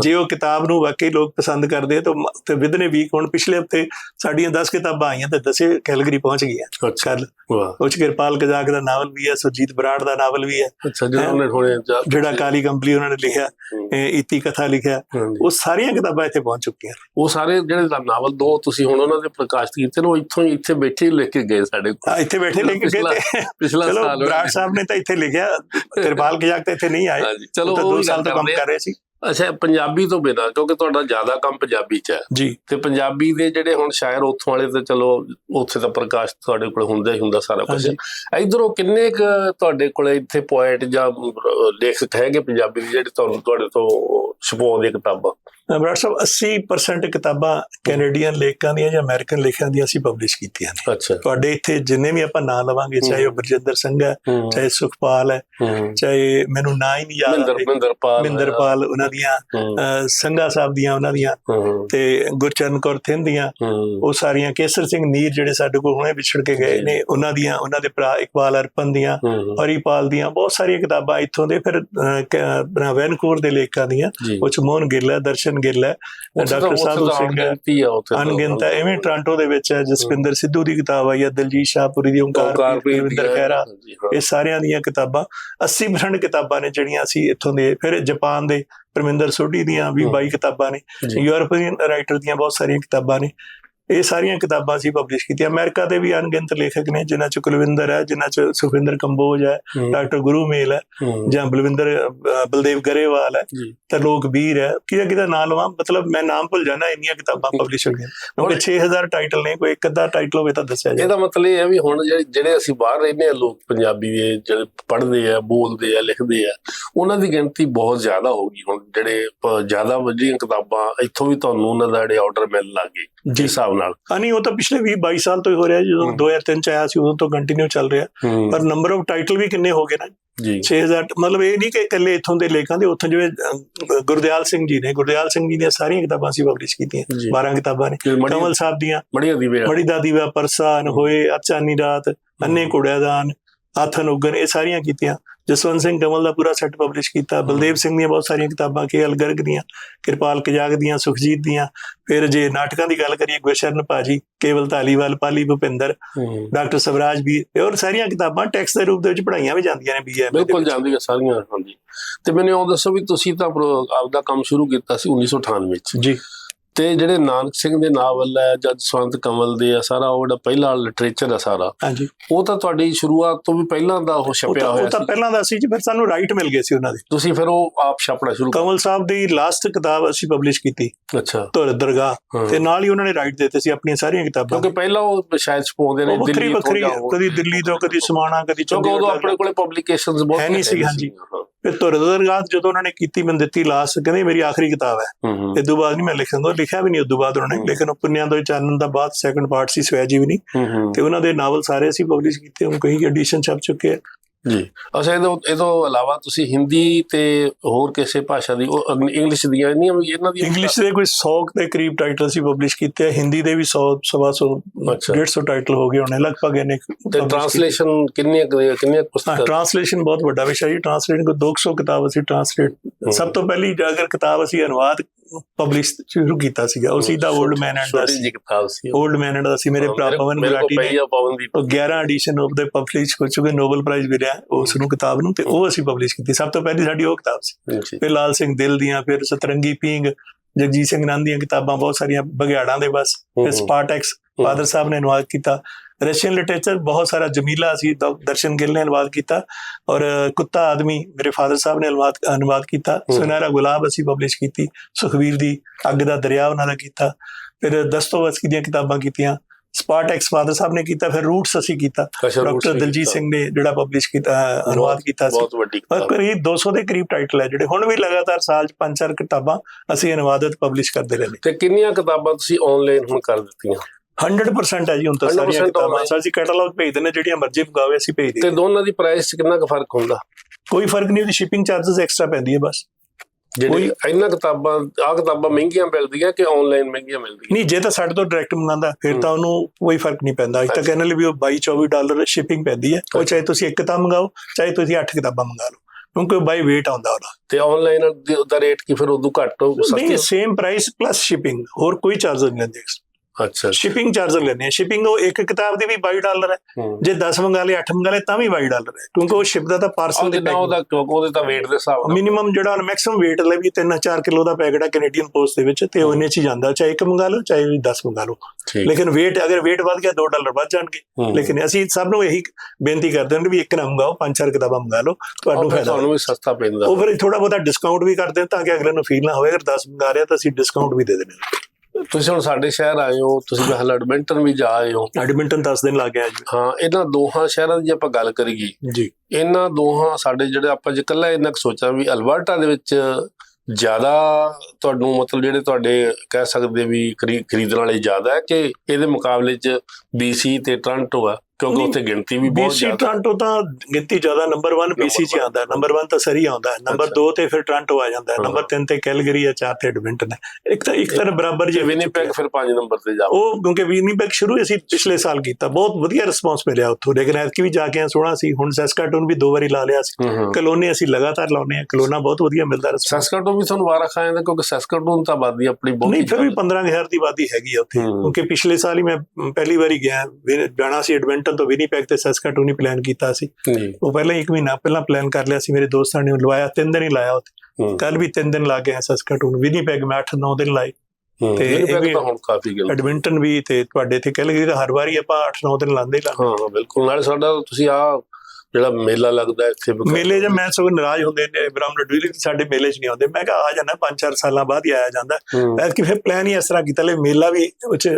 ਜੇ ਉਹ ਕਿਤਾਬ ਨੂੰ ਵਾਕਈ ਲੋਕ ਪਸੰਦ ਕਰਦੇ ਆ ਤਾਂ ਤੇ ਵਿਦਨੇ ਵੀਕ ਹੁਣ ਪਿਛਲੇ ਹਫ਼ਤੇ ਸਾਡੀਆਂ 10 ਕਿਤਾਬਾਂ ਆਈਆਂ ਤੇ 10 ਕੈਲਗਰੀ ਪਹੁੰਚ ਗਈਆਂ। ਅੱਛਾ। ਕੱਲ ਵਾਹ। ਉਹ ਚ ਕਿਰਪਾਲ ਕਜ਼ਾਕ ਦਾ ਨਾਵਲ ਵੀ ਹੈ ਸੁਰਜੀਤ ਬਰਾੜ ਦਾ ਨਾਵਲ ਵੀ ਹੈ ਅੱਛਾ ਜਿਹੜਾ ਉਹਨੇ ਜਾ- ਜਿਹੜਾ ਕਾਲੀ ਕੰਪਲੀ ਉਹਨਾਂ ਨੇ ਲਿਖਿਆ ਇਤੀ ਕਥਾ ਲਿਖਿਆ। ਉਹ ਸਾਰੀਆਂ ਕਿਤਾਬਾਂ ਇੱਥੇ ਪਹੁੰਚ ਚੁੱਕੀਆਂ। ਉਹ ਸਾਰੇ ਜਿਹੜੇ ਨਾਵਲ ਦੋ ਤੁਸੀਂ ਹੁਣ ਉਹਨਾਂ ਦੇ ਪ੍ਰਕਾਸ਼ਿਤ ਕੀਤੇ ਨੇ ਉਹ ਇੱਥੋਂ ਹੀ ਇੱਥੇ ਬੈਠੇ ਲਿਖ ਕੇ ਗਏ ਸਾਡੇ ਕੋਲ। ਇੱਥੇ ਬੈਠੇ ਲੈ ਕੇ ਗਏ ਪਿਛਲਾ ਸਾਲ ਬਰਾੜ ਸਾਹਿਬ ਨੇ ਤਾਂ ਇੱਥੇ ਲਿਖਿਆ ਕਿਰਪਾਲ ਕਜ਼ਾਕ ਤਾਂ ਇੱਥੇ ਨਹੀਂ ਆਏ। ਚਲੋ ਉਹ ਤਾਂ ਉਹ 2 ਵੀ ਸਾਲ ਤੋਂ ਕੰਮ। ਕਰ ਰਹੇ ਸੀ। ਅੱਛਾ ਪੰਜਾਬੀ ਤੋਂ ਬਿਨਾਂ ਕਿਉਂਕਿ ਤੁਹਾਡਾ ਜ਼ਿਆਦਾ ਕੰਮ ਪੰਜਾਬੀ ਚ ਹੈ। ਜੀ। ਤੇ ਪੰਜਾਬੀ ਦੇ ਜਿਹੜੇ ਹੁਣ ਸ਼ਾਇਰ ਉੱਥੋਂ ਵਾਲੇ ਤੇ ਚਲੋ ਉੱਥੇ ਤਾਂ ਪ੍ਰਕਾਸ਼ ਤੁਹਾਡੇ ਕੋਲ ਹੁੰਦਾ ਹੀ ਹੁੰਦਾ ਸਾਰਾ ਕੁਝ। ਇਧਰੋਂ ਕਿੰਨੇ ਕੁ ਤੁਹਾਡੇ ਕੋਲ ਇੱਥੇ ਪੋਇਟ ਜਾਂ ਲੇਖਕ ਹੈਗੇ ਪੰਜਾਬੀ ਦੇ ਜਿਹੜੇ ਤੁਹਾਨੂੰ ਤੁਹਾਡੇ ਤੋਂ ਛਪਾਉਂਦੇ ਕਿਤਾਬਾਂ? ਬਰਾੜ ਸਾਹਿਬ 80% ਕਿਤਾਬਾਂ ਕੈਨੇਡੀਅਨ ਲੇਖਕਾਂ ਦੀਆਂ ਜਾਂ ਅਮਰੀਕਨ ਲੇਖਕਾਂ ਦੀਆਂ ਅਸੀਂ ਪਬਲਿਸ਼ ਕੀਤੀਆਂ ਨੇ। ਅੱਛਾ। ਤੁਹਾਡੇ ਇੱਥੇ ਜਿੰਨੇ ਵੀ ਆਪਾਂ ਨਾਂ ਲਵਾਂਗੇ ਚਾਹੇ ਉਹ ਬਰਜਿੰਦਰ ਸਿੰਘ ਹੈ ਚਾਹੇ ਸੁਖਪਾਲ ਹੈ ਚਾਹੇ ਮੈਨੂੰ ਨਾਂ ਹੀ ਨਹੀਂ ਯਾਦ ਮਿੰਦਰ ਆਉਂਦੇ। ਮਿੰਦਰਪਾਲ। ਮਿੰਦਰਪਾਲ ਉਹਨਾਂ ਦੀਆਂ ਸੰਘਾ ਸਾਹਿਬ ਦੀਆਂ ਉਹਨਾਂ ਦੀਆਂ ਤੇ ਗੁਰਚਰਨ ਕੌਰ ਥਿੰਦ ਦੀਆਂ ਉਹ ਸਾਰੀਆਂ ਕੇਸਰ ਸਿੰਘ ਨੀਰ ਜਿਹੜੇ ਸਾਡੇ ਕੋਲ ਹੁਣੇ ਵਿਛੜ ਕੇ ਗਏ। ਨੇ ਉਹਨਾਂ ਦੀਆਂ ਉਹਨਾਂ ਦੇ ਭਰਾ ਇਕਬਾਲ ਅਰਪਨ ਦੀਆਂ ਹਰੀਪਾਲ ਦੀਆਂ ਬਹੁਤ ਸਾਰੀਆਂ ਕਿਤਾਬਾਂ ਇੱਥੋਂ ਦੇ ਫਿਰ ਵੈਨਕੂਵਰ ਦੇ ਲੇਖਕਾਂ ਦੀਆਂ ਉਹ ਚ ਮੋਹਨ ਗਿੱਲ ਹੈ ਦਰਸ਼ਨ ਗਿੱਲ ਹੈ ਡਾਕਟਰ ਸਾਧੂ ਸਿੰਘ ਹੈ ਅਣਗਿਣਤੀ ਐਵੇਂ ਟ੍ਰਾਂਟੋ ਦੇ ਵਿੱਚ ਹੈ ਜਸਪਿੰਦਰ ਸਿੱਧੂ ਦੀ ਕਿਤਾਬ ਆਈ ਹੈ ਦਲਜੀਤ ਸ਼ਾਹਪੁਰੀ ਦੀ ਓਂਕਾਰ ਰਵਿੰਦਰ ਖਹਿਰਾ। ਇਹ ਸਾਰਿਆਂ ਦੀਆਂ ਕਿਤਾਬਾਂ 80% ਕਿਤਾਬਾਂ ਨੇ ਜਿਹੜੀਆਂ ਅਸੀਂ ਇੱਥੋਂ ਦੇ ਫਿਰ ਜਾਪਾਨ ਦੇ ਪਰਮਿੰਦਰ ਸੋਢੀ ਦੀਆਂ ਵੀ। 22 ਕਿਤਾਬਾਂ ਨੇ। ਯੂਰਪੀਅਨ ਰਾਈਟਰ ਦੀਆਂ ਬਹੁਤ ਸਾਰੀਆਂ ਕਿਤਾਬਾਂ ਨੇ ਇਹ ਸਾਰੀਆਂ ਕਿਤਾਬਾਂ ਅਸੀਂ ਪਬਲਿਸ਼ ਕੀਤੀਆਂ। ਅਮਰੀਕਾ ਦੇ ਵੀ ਅਣਗਿਣਤ ਲੇਖਕ ਨੇ ਜਿਨ੍ਹਾਂ ਚ ਕੁਲਵਿੰਦਰ ਹੈ ਜਿਨ੍ਹਾਂ ਚ ਸੁਖਵਿੰਦਰ ਕੰਬੋਜ ਹੈ ਡਾਕਟਰ ਗੁਰੂ ਮੇਲ ਹੈ ਜਾਂ ਬਲਵਿੰਦਰ ਬਲਦੇਵ ਗਰੇਵਾਲ ਹੈ ਜੀ। ਤਰਲੋਕ ਵੀਰ ਹੈ। ਕਿਹਦਾ ਕਿਹਦਾ ਨਾਮ ਲਵਾਂ? ਮਤਲਬ ਮੈਂ ਨਾਮ ਭੁੱਲ ਜਾਣਾ ਇੰਨੀਆਂ ਕਿਤਾਬਾਂ ਪਬਲਿਸ਼ ਹੋ ਗਈਆਂ ਕਿਉਂਕਿ 6000 ਟਾਈਟਲ ਨੇ ਕੋਈ ਇੱਕ ਅੱਧਾ ਟਾਈਟਲ ਹੋਵੇ ਤਾਂ ਦੱਸਿਆ ਜਾਏ। ਇਹਦਾ ਮਤਲਬ ਇਹ ਹੈ ਵੀ ਹੁਣ ਜਿਹੜੇ ਅਸੀਂ ਬਾਹਰ ਰਹਿੰਦੇ ਆ ਲੋਕ ਪੰਜਾਬੀ ਦੇ ਜਿਹੜੇ ਪੜ੍ਹਦੇ ਆ ਬੋਲਦੇ ਆ ਲਿਖਦੇ ਆ ਉਹਨਾਂ ਦੀ ਗਿਣਤੀ ਬਹੁਤ ਜ਼ਿਆਦਾ ਹੋ ਗਈ। ਹੁਣ ਜਿਹੜੇ ਜ਼ਿਆਦਾ ਵੱਡੀਆਂ ਕਿਤਾਬਾਂ ਇੱਥੋਂ ਵੀ ਤੁਹਾਨੂੰ ਉਹਨਾਂ ਦਾ ਜਿਹੜੇ ਆਰਡਰ ਮਿਲਣ ਲੱਗ ਜਿਸ ਜੀ। ਹਿਸਾਬ ਨਾਲ। ਹਾਂ ਨਹੀਂ ਉਹ ਤਾਂ ਪਿਛਲੇ 20 22 ਸਾਲ ਤੋਂ ਹੀ ਹੋ ਰਿਹਾ ਜਦੋਂ ਹਮ। 2003 ਚ ਆਇਆ ਸੀ ਉਦੋਂ ਤੋਂ ਕੰਟੀਨਿਊ ਚੱਲ ਰਿਹਾ। ਪਰ ਨੰਬਰ ਆਫ ਟਾਈਟਲ ਵੀ ਕਿੰਨੇ ਹੋ ਗਏ ਨਾ। ਜੀ। 6000 ਮਤਲਬ ਇਹ ਨਹੀਂ ਕਿ ਇਕੱਲੇ ਇੱਥੋਂ ਦੇ ਲੇਖਾਂ ਦੇ ਉੱਥੋਂ ਜਿਵੇਂ ਗੁਰਦਿਆਲ ਸਿੰਘ ਜੀ ਨੇ ਗੁਰਦਿਆਲ ਸਿੰਘ ਜੀ ਦੀਆਂ ਸਾਰੀਆਂ ਕਿਤਾਬਾਂ ਅਸੀਂ ਪਬਲਿਸ਼ ਕੀਤੀਆਂ ਜੀ। 12 ਕਿਤਾਬਾਂ ਨੇ। ਮੜੀ ਕਮਲ ਸਾਹਿਬ ਦੀਆਂ। ਮੜੀਆਂ ਦੀ ਵੇ ਮੜੀ ਦਾਦੀ ਵਾ ਪਰਸਾਨ ਹੋਏ ਅਚਾਨੀ ਰਾਤ ਅੰਨੇ ਕੁੜਿਆਦਾਨ ਆਥਨ ਉਗਨ ਇਹ ਸਾਰੀਆਂ ਕੀਤੀਆਂ। ਜਸਵੰਤ ਸਿੰਘ ਕਮਲ ਦਾ ਪੂਰਾ ਸੈੱਟ ਪਬਲਿਸ਼ ਕੀਤਾ। ਬਲਦੇਵ ਸਿੰਘ ਦੀਆਂ ਬਹੁਤ ਸਾਰੀਆਂ ਕਿਤਾਬਾਂ ਕੇ ਗਰਗ ਦੀਆਂ ਕਿਰਪਾਲ ਕਜਾਗ ਦੀਆਂ ਸੁਖਜੀਤ ਦੀਆਂ। ਫਿਰ ਜੇ ਨਾਟਕਾਂ ਦੀ ਗੱਲ ਕਰੀਏ ਗੁਰਸ਼ਰਨ ਭਾਜੀ ਕੇਵਲ ਧਾਲੀਵਾਲ ਪਾਲੀ ਭੁਪਿੰਦਰ ਡਾਕਟਰ ਸਵਰਾਜ ਵੀ ਹੋਰ ਸਾਰੀਆਂ ਕਿਤਾਬਾਂ ਟੈਕਸਟ ਦੇ ਰੂਪ ਦੇ ਵਿੱਚ ਪੜਾਈਆਂ ਵੀ ਜਾਂਦੀਆਂ ਨੇ ਬੀਐਮ ਬਿਲਕੁਲ ਜਾਂਦੀਆਂ ਸਾਰੀਆਂ ਹਾਂਜੀ। ਤੇ ਮੈਨੂੰ ਉਹ ਦੱਸੋ ਵੀ ਤੁਸੀਂ ਤਾਂ ਆਪਦਾ ਕੰਮ ਸ਼ੁਰੂ ਕੀਤਾ ਸੀ 1998 ਵਿੱਚ ਜੀ। ਤੇ ਜਿਹੜੇ ਨਾਨਕ ਸਿੰਘ ਦੇ ਨਾਵਲ ਹੈ ਜਾਂ ਜਸਵੰਤ ਕਮਲ ਦੇ ਆ ਸਾਰਾ ਉਹ ਜਿਹੜਾ ਪਹਿਲਾ ਲਿਟਰੇਚਰ ਹੈ ਸਾਰਾ ਹਾਂਜੀ। ਉਹ ਤਾਂ ਤੁਹਾਡੀ ਸ਼ੁਰੂਆਤ ਤੋਂ ਵੀ ਪਹਿਲਾਂ ਦਾ ਉਹ ਉਹ ਛਪਿਆ ਤਾਂ ਉਹ ਹੋਇਆ ਤਾਂ ਸੀ। ਪਹਿਲਾਂ ਦਾ ਸੀ ਜੀ ਫਿਰ ਸਾਨੂੰ ਰਾਈਟ ਮਿਲ ਗਏ ਸੀ ਉਹਨਾਂ ਦੇ। ਤੁਸੀਂ ਫਿਰ ਉਹ ਆਪ ਛਾਪਣਾ ਸ਼ੁਰੂ ਕਮਲ ਸਾਹਿਬ ਦੀ ਲਾਸਟ ਕਿਤਾਬ ਅਸੀਂ ਪਬਲਿਸ਼ ਕੀਤੀ। ਅੱਛਾ। ਧੁਰ ਦਰਗਾਹ। ਹਾਂ। ਤੇ ਨਾਲ ਹੀ ਉਹਨਾਂ ਨੇ ਰਾਈਟ ਦਿੱਤੇ ਸੀ ਆਪਣੀਆਂ ਸਾਰੀਆਂ ਕਿਤਾਬਾਂ। ਕਿਉਂਕਿ ਪਹਿਲਾਂ ਉਹ ਸ਼ਾਇਦ ਛਪਾਉਂਦੇ ਨੇ ਉਹ ਦਿੱਲੀ ਤੋਂ। ਕਦੀ ਦਿੱਲੀ ਤੋਂ ਕਦੀ ਸਮਾਣਾ ਕਦੀ ਚੰਡੀਗੜ੍ਹ ਆਪਣੇ ਕੋਲੇ ਪਬਲਿਕੇਸ਼ਨਸ ਬਹੁਤ ਹੈ ਨਹੀਂ ਸੀ, ਹਾਂਜੀ। ਫਿਰ ਧੁਰ ਦਰਗਾਹ ਜਦੋਂ ਉਹਨਾਂ ਨੇ ਕੀਤੀ ਮੈਂ ਦਿੱਤੀ ਲਾਸਟ ਕਹਿੰਦੇ ਮੇਰੀ ਆਖਰੀ ਕਿਤਾਬ ਹੈ। ਇਸ ਤੋਂ ਬਾਅਦ ਨਹੀਂ ਮੈਂ ਲਿਖਾਂਗਾ ਲਿਖਿਆ ਵੀ ਨਹੀਂ ਉਸ ਤੋਂ ਬਾਅਦ ਉਹਨਾਂ। ਨੇ। ਲੇਕਿਨ ਉਹ ਪੁੰਨਿਆਂ ਤੋਂ ਚਾਨਣ ਦਾ ਬਾਅਦ ਸੈਕੰਡ ਪਾਰਟ ਸੀ ਸਵੈ ਜੀਵਨੀ। ਤੇ ਉਹਨਾਂ ਦੇ ਨਾਵਲ ਸਾਰੇ ਅਸੀਂ ਪਬਲਿਸ਼ ਕੀਤੇ ਹੁਣ ਕਈ ਐਡੀਸ਼ਨ ਛਪ ਚੁੱਕੇ ਆ। ਜੀ। ਅੱਛਾ ਇਹਦੋਂ ਇਹਦੋਂ ਇਲਾਵਾ ਤੁਸੀਂ ਹਿੰਦੀ ਤੇ ਹੋਰ ਕਿਸੇ ਭਾਸ਼ਾ ਦੀ ਉਹ ਇੰਗਲਿਸ਼ ਦੀਆਂ ਨਹੀਂ ਇਹਨਾਂ ਦੀ ਇੰਗਲਿਸ਼ ਦੇ ਕੋਈ 100 ਦੇ ਕਰੀਬ ਟਾਈਟਲ ਸੀ ਪਬਲਿਸ਼ ਕੀਤੇ ਆ ਹਿੰਦੀ ਦੇ ਵੀ 100 ਸਵਾ 100 ਅੱਛਾ। 150 ਟਾਈਟਲ ਹੋ ਗਏ ਹੋਣੇ ਲਗਭਗ ਇਹਨੇ ਤੇ ਟ੍ਰਾਂਸਲੇਸ਼ਨ ਕਿੰਨੀਆਂ ਕਿੰਨੀਆਂ ਪੁਸਤਕਾਂ? ਟ੍ਰਾਂਸਲੇਸ਼ਨ ਬਹੁਤ ਵੱਡਾ ਵਿਸ਼ਾ ਜੀ ਟ੍ਰਾਂਸਲੇਸ਼ਨ ਕੋ 200 ਕਿਤਾਬ ਅਸੀਂ ਟ੍ਰਾਂਸਲੇਟ ਸਭ ਤੋਂ ਪਹਿਲੀ ਅਗਰ ਕਿਤਾਬ ਅਸੀਂ ਅਨੁਵਾਦ ਪਬਲਿਸ਼ ਸ਼ੁਰੂ ਕੀਤਾ ਸੀਗਾ। ਉਹ ਸਿੱਧਾ 올ਡ ਮੈਨ ਐਂਡ ਦਾ ਕਿਤਾਬ ਸੀ। ਉਹ। Old man and the sea. ਮੇਰੇ ਭਰਾ ਪਵਨ ਗੁਲਾਟੀ ਨੇ ਉਹ 11 ਐਡੀਸ਼ਨ ਆਫ ਦੇ ਪਬਲਿਸ਼ ਹੋ ਚੁੱਕੇ ਨੋਬਲ ਪ੍ਰਾਈਜ਼ ਮਿਲਿਆ ਉਸ ਨੂੰ ਕਿਤਾਬ ਨੂੰ ਤੇ ਉਹ ਅਸੀਂ ਪਬਲਿਸ਼ ਕੀਤੀ। ਸਭ ਤੋਂ ਪਹਿਲੀ ਸਾਡੀ ਉਹ ਕਿਤਾਬ ਸੀ। ਫਿਰ ਲਾਲ ਸਿੰਘ ਦਿਲ ਦੀਆਂ ਫਿਰ ਸਤਰੰਗੀ ਪੀਂਗ ਜਗਜੀਤ ਸਿੰਘ ਨੰਦ ਦੀਆਂ ਕਿਤਾਬਾਂ ਬਹੁਤ ਸਾਰੀਆਂ ਬਗਿਆੜਾਂ ਦੇ ਬਸ। ਫਿਰ। ਸਪਾਰਟੈਕਸ ਫਾਦਰ ਸਾਹਿਬ ਨੇ ਅਨੁਵਾਦ ਕੀਤਾ। ਰਸ਼ੀਅਨ ਲਿਟਰੇਚਰ ਬਹੁਤ ਸਾਰਾ ਜਮੀਲਾ ਸੀ ਦ- ਦਰਸ਼ਨ ਗਿੱਲ ਨੇ ਅਨੁਵਾਦ ਕੀਤਾ ਔਰ ਕੁੱਤਾ ਆਦਮੀ ਮੇਰੇ ਫਾਦਰ ਸਾਹਿਬ ਨੇ ਅਨੁਵਾਦ ਅਨੁਵਾਦ ਕੀਤਾ। ਸੁਨਹਿਰਾ ਗੁਲਾਬ ਅਸੀਂ ਪਬਲਿਸ਼ ਕੀਤੀ ਸੁਖਵੀਰ ਦੀ ਅੱਗ ਦਾ ਦਰਿਆ ਉਹਨਾਂ ਦਾ ਕੀਤਾ ਫਿਰ ਦਸਤੋਵਸਕੀ ਦੀਆਂ ਕਿਤਾਬਾਂ ਕੀਤੀਆਂ ਸਪਾਰਟੈਕਸ ਫਾਦਰ ਸਾਹਿਬ ਨੇ ਕੀਤਾ ਫਿਰ ਰੂਟਸ ਅਸੀਂ ਕੀਤਾ ਡਾਕਟਰ ਦਲਜੀਤ ਸਿੰਘ ਨੇ ਜਿਹੜਾ ਪਬਲਿਸ਼ ਕੀਤਾ ਅਨੁਵਾਦ ਕੀਤਾ ਸੀ। ਬਹੁਤ ਵੱਡੀ ਕਿਤਾਬ। ਕਰੀਬ 200 ਦੇ ਕਰੀਬ ਟਾਈਟਲ ਹੈ ਜਿਹੜੇ ਹੁਣ ਵੀ ਲਗਾਤਾਰ ਸਾਲ ਚ ਪੰਜ ਚਾਰ ਕਿਤਾਬਾਂ ਅਸੀਂ ਅਨੁਵਾਦਿਤ ਪਬਲਿਸ਼ ਕਰਦੇ ਰਹਿੰਦੇ। ਤੇ ਕਿੰਨੀਆਂ ਕਿਤਾਬਾਂ ਤੁਸੀਂ ਆਨਲਾਈਨ ਹੁਣ ਕਰ ਦਿੱਤੀਆਂ? 100% ਹੈ ਜੀ ਹੁਣ ਤਾਂ 100% ਸਾਰੀਆਂ ਕਿਤਾਬਾਂ। online। ਅਸੀਂ ਕੈਟਲੌਗ ਭੇਜ ਦਿੰਦੇ ਜਿਹੜੀਆਂ ਮਰਜ਼ੀ ਮੰਗਾਵੇ ਅਸੀਂ ਭੇਜ ਤੇ ਦਿੰਦੇ ਦੋਨਾਂ ਦੀ ਪ੍ਰਾਈਸ 'ਚ ਕਿੰਨਾ ਕੁ ਫ਼ਰਕ ਹੁੰਦਾ? ਕੋਈ ਫ਼ਰਕ ਨਹੀਂ ਉਹਦੀ ਸ਼ਿਪਿੰਗ ਚਾਰजेस ਐਕਸਟਰਾ ਪੈਂਦੀ ਹੈ ਬਸ। ਜਿਹੜੀ ਇਹਨਾਂ ਕਿਤਾਬਾਂ ਆ ਕਿਤਾਬਾਂ ਮਹਿੰਗੀਆਂ ਮਿਲਦੀਆਂ ਕਿ ਆਨਲਾਈਨ ਮਹਿੰਗੀਆਂ ਮਿਲਦੀਆਂ? ਨਹੀਂ ਜੇ ਤਾਂ ਸਾਡੇ ਤੋਂ ਡਾਇਰੈਕਟ ਮੰਗਾਉਂਦਾ ਫਿਰ ਤਾਂ ਉਹਨੂੰ ਕੋਈ ਫ਼ਰਕ ਨਹੀਂ ਪੈਂਦਾ। ਅੱਜ ਤੱਕ ਇਹਨਾਂ ਲਈ ਵੀ ਉਹ 22 24 ਡਾਲਰ ਸ਼ਿਪਿੰਗ ਪੈਂਦੀ ਹੈ। ਉਹ ਚਾਹੇ ਤੁਸੀਂ ਇੱਕ ਕਿਤਾਬ ਮੰਗਾਓ ਚਾਹੇ ਤੁਸੀਂ 8 ਕਿਤਾਬਾਂ ਮੰਗਾ ਲਓ। ਕਿਉਂਕਿ ਬਾਈ weight ਆਉਂਦਾ ਉਹਦਾ। ਤੇ ਆਨਲਾਈਨ ਦਾ ਰੇਟ ਕੀ ਫਿਰ ਉਦੋਂ ਘੱਟ ਹੋ ਨਹੀਂ ਸਸਤੀ ਸੇਮ ਪ੍ਰਾਈਸ ਪਲੱਸ ਸ਼ਿਪਿੰਗ ਹੋਰ ਕੋਈ ਚਾਰਜ ਨਹੀਂ ਲੈਂਦੇ। ਅੱਛਾ ਸ਼ਿਪਿੰਗ ਚਾਰਜ ਲੈਂਦੇ ਆ। ਸ਼ਿਪਿੰਗ ਉਹ ਇੱਕ ਕਿਤਾਬ ਦੀ ਵੀ 22 ਡਾਲਰ ਹੈ। ਜੇ 10 ਮੰਗਾ ਲਏ 8 ਮੰਗਾ ਲਏ ਤਾਂ ਵੀ 22 ਡਾਲਰ ਹੈ। ਕਿਉਂਕਿ ਉਹ ਸ਼ਿਪ ਦਾ ਤਾਂ ਪਾਰਸਲ ਦੇ ਜਿੱਦਾਂ ਉਹਦਾ ਕਿਉਂਕਿ ਉਹਦੇ ਤਾਂ weight ਦੇ ਹਿਸਾਬ ਨਾਲ। ਮਿਨੀਮਮ ਜਿਹੜਾ ਮੈਕਸਿਮਮ weight ਲੈ ਵੀ 3-4 ਕਿਲੋ ਦਾ ਪੈਕਟ ਹੈ ਕੈਨੇਡੀਅਨ ਪੋਸਟ ਦੇ ਵਿੱਚ ਤੇ ਉਹਨੇ ਚ ਜਾਂਦਾ। ਚਾਹੇ ਇੱਕ ਮੰਗਾ ਲਓ ਚਾਹੇ 10 ਮੰਗਾ ਲਓ। ਲੇਕਿਨ weight ਅਗਰ weight ਵੱਧ ਗਿਆ 2 ਡਾਲਰ ਵੱਧ ਜਾਣਗੇ। ਲੇਕਿਨ ਅਸੀਂ ਸਭ ਨੂੰ ਇਹੀ ਬੇਨਤੀ ਕਰਦੇ ਹਾਂ ਵੀ ਇੱਕ ਨਾ ਮੰਗਾਓ ਪੰਜ ਚਾਰ ਕਿਤਾਬਾਂ ਮੰਗਾ ਲਓ। ਤੁਹਾਨੂੰ ਫਾਇਦਾ ਤੁਹਾਨੂੰ ਵੀ ਸਸਤਾ ਪੈਂਦਾ। ਉਹ ਫਿਰ ਥੋੜਾ ਬਹੁਤਾ ਡਿਸਕਾਊਂਟ ਵੀ ਕਰਦੇ ਤਾਂ ਕਿ ਅਗਲੇ ਨੂੰ ਫੀਲ ਨਾ ਹੋਵੇ। ਅਗਰ 10 ਮੰਗਾ ਰਿਹਾ ਤਾਂ ਅਸੀਂ ਡਿਸਕਾਊਂਟ ਵੀ ਦੇ ਦਿੰਦੇ ਹਾਂ। ਤੁਸੀਂ ਹੁਣ ਸਾਡੇ ਸ਼ਹਿਰ ਆਏ ਹੋ ਤੁਸੀਂ ਪਹਿਲਾਂ ਐਡਮਿੰਟਨ ਵੀ ਜਾ ਆਏ ਹੋ। ਐਡਮਿੰਟਨ 10 ਦਿਨ ਲੱਗ ਗਿਆ ਜੀ। ਹਾਂ ਇਹਨਾਂ ਦੋਹਾਂ ਸ਼ਹਿਰਾਂ ਦੀ ਜੇ ਆਪਾਂ ਗੱਲ ਕਰੀਏ ਜੀ। ਇਹਨਾਂ ਦੋਹਾਂ ਸਾਡੇ ਜਿਹੜੇ ਆਪਾਂ ਜੇ ਇਕੱਲਾ ਇੰਨਾ ਕੁ ਸੋਚਾਂ ਵੀ ਅਲਬਰਟਾ ਦੇ ਵਿੱਚ ਜ਼ਿਆਦਾ ਤੁਹਾਨੂੰ ਮਤਲਬ ਜਿਹੜੇ ਤੁਹਾਡੇ ਕਹਿ ਸਕਦੇ ਵੀ ਖਰੀ- ਖਰੀਦਣ ਵਾਲੇ ਜ਼ਿਆਦਾ ਹੈ ਕਿ ਇਹਦੇ ਮੁਕਾਬਲੇ 'ਚ BC ਤੇ ਟੋਰਾਂਟੋ ਆ? ਕਿਉਂਕਿ ਉੱਥੇ ਗਿਣਤੀ ਵੀ ਬਹੁਤ ਜ਼ਿਆਦਾ ਟੋਰਾਂਟੋ ਤਾਂ ਗਿਣਤੀ ਜ਼ਿਆਦਾ ਨੰਬਰ 1 BC ਚ ਆਉਂਦਾ ਨੰਬਰ 1 ਤਾਂ ਸਰੀ ਆਉਂਦਾ ਨੰਬਰ ਅੱਛਾ। 2 ਤੇ ਫਿਰ ਟੋਰਾਂਟੋ ਆ ਜਾਂਦਾ। ਨੰਬਰ 3 ਤੇ ਕੈਲਗਰੀ ਹੈ 4 ਤੇ ਐਡਮਿੰਟਨ ਹੈ। ਇੱਕ ਤਾਂ ਇੱਕ ਤਰ੍ਹਾਂ ਬਰਾਬਰ ਜੇ ਜੇ ਵਿਨੀਪੈਗ ਫਿਰ 5 ਨੰਬਰ ਤੇ ਜਾਓ ਉਹ ਕਿਉਂਕਿ ਵਿਨੀਪੈਗ ਸ਼ੁਰੂ ਅਸੀਂ ਪਿਛਲੇ ਸਾਲ ਕੀਤਾ। ਬਹੁਤ ਵਧੀਆ ਰਿਸਪੌਂਸ ਮਿਲਿਆ ਉੱਥੋਂ। ਲੇਕਿਨ ਐਤਕੀ ਵੀ ਜਾ ਕੇ ਆ ਸੋਹਣਾ ਸੀ। ਹੁਣ ਸੈਸਕਾਟੂਨ ਵੀ ਦੋ ਵਾਰੀ ਲਾ ਲਿਆ ਸੀ। ਕਲੋਨੀ ਅਸੀਂ ਲਗਾਤਾਰ ਲਾਉਨੇ ਆ ਕਲੋਨਾ ਬਹੁਤ ਵਧੀਆ ਮਿਲਦਾ response। ਸੈਸਕਟੂਨ ਵੀ ਤੁਹਾਨੂੰ ਵਾਰਾ ਖਾਇਆ ਜਾਂਦਾ ਕਿਉਂਕਿ ਸੈਸਕਟੂਨ ਤਾਂ ਆਬਾਦੀ ਆਪਣੀ ਬਹੁਤ ਨਹੀਂ ਫਿਰ ਵੀ 15000 ਦੀ ਵਾਦੀ ਹੈਗੀ ਆ ਉੱਥੇ। ਕਿਉਂਕਿ ਪਿਛਲੇ ਸਾਲ ਹੀ ਮੈਂ ਪਹਿਲੀ ਵਾਰੀ ਗਿਆ। ਜਾਣਾ ਸੀ ਐਡਮਿੰਟਨ ਤੋਂ ਵਿਨੀਪੈਗ ਤੇ ਸੈਸਕਾਟੂਨ ਹੀ ਪਲਾਨ ਕੀਤਾ ਸੀ। ਜੀ। ਉਹ ਪਹਿਲਾਂ ਇੱਕ ਮਹੀਨਾ ਪਹਿਲਾਂ ਪਲਾਨ ਕਰ ਲਿਆ ਸੀ ਮੇਰੇ ਦੋਸਤਾਂ ਨੇ ਲਵਾਇਆ ਤਿੰਨ ਦਿਨ ਹੀ ਲਾਇਆ ਉੱਥੇ। ਕੱਲ ਵੀ ਤਿੰਨ ਦਿਨ ਲਾ ਕੇ ਆਇਆ ਸਸਕਟੂਨ ਵਿਨੀਪੈਗ ਮੈਂ 8-9 ਦਿਨ ਲਾਏ। ਤੇ ਇਹ ਹੁਣ ਕਾਫੀ ਗਿਲ ਐਡਮਿੰਟਨ ਵੀ ਤੇ ਤੁਹਾਡੇ ਇੱਥੇ ਤਾਂ ਹਰ ਵਾਰੀ ਆਪਾਂ 8-9 ਦਿਨ ਲਾਉਂਦੇ ਹੀ ਲਾਉਂਦੇ। ਹਾਂ ਬਿਲਕੁਲ। ਨਾਲੇ ਸਾਡਾ ਤੁਸੀਂ ਆ ਜਿਹੜਾ ਮੇਲਾ ਲੱਗਦਾ ਇੱਥੇ ਮੇਲੇ 'ਚ ਮੈਂ ਸਗੋਂ ਨਾਰਾਜ਼ ਹੁੰਦੇ ਨੇ ਬ੍ਰਾਹਮਣ ਡੂਲੀ ਸਾਡੇ ਮੇਲੇ 'ਚ ਨਹੀਂ ਆਉਂਦੇ। ਮੈਂ ਕਿਹਾ ਆ ਜਾਣਾ 5-4 ਸਾਲਾਂ ਬਾਅਦ ਹੀ ਆਇਆ ਜਾਂਦਾ। ਹੂੰ। ਐਤਕੀ ਫਿਰ ਪਲਾਨ ਹੀ ਇਸ ਤਰ੍ਹਾਂ ਕੀਤਾ ਲੈ ਮੇਲਾ ਵੀ ਉਹ 'ਚ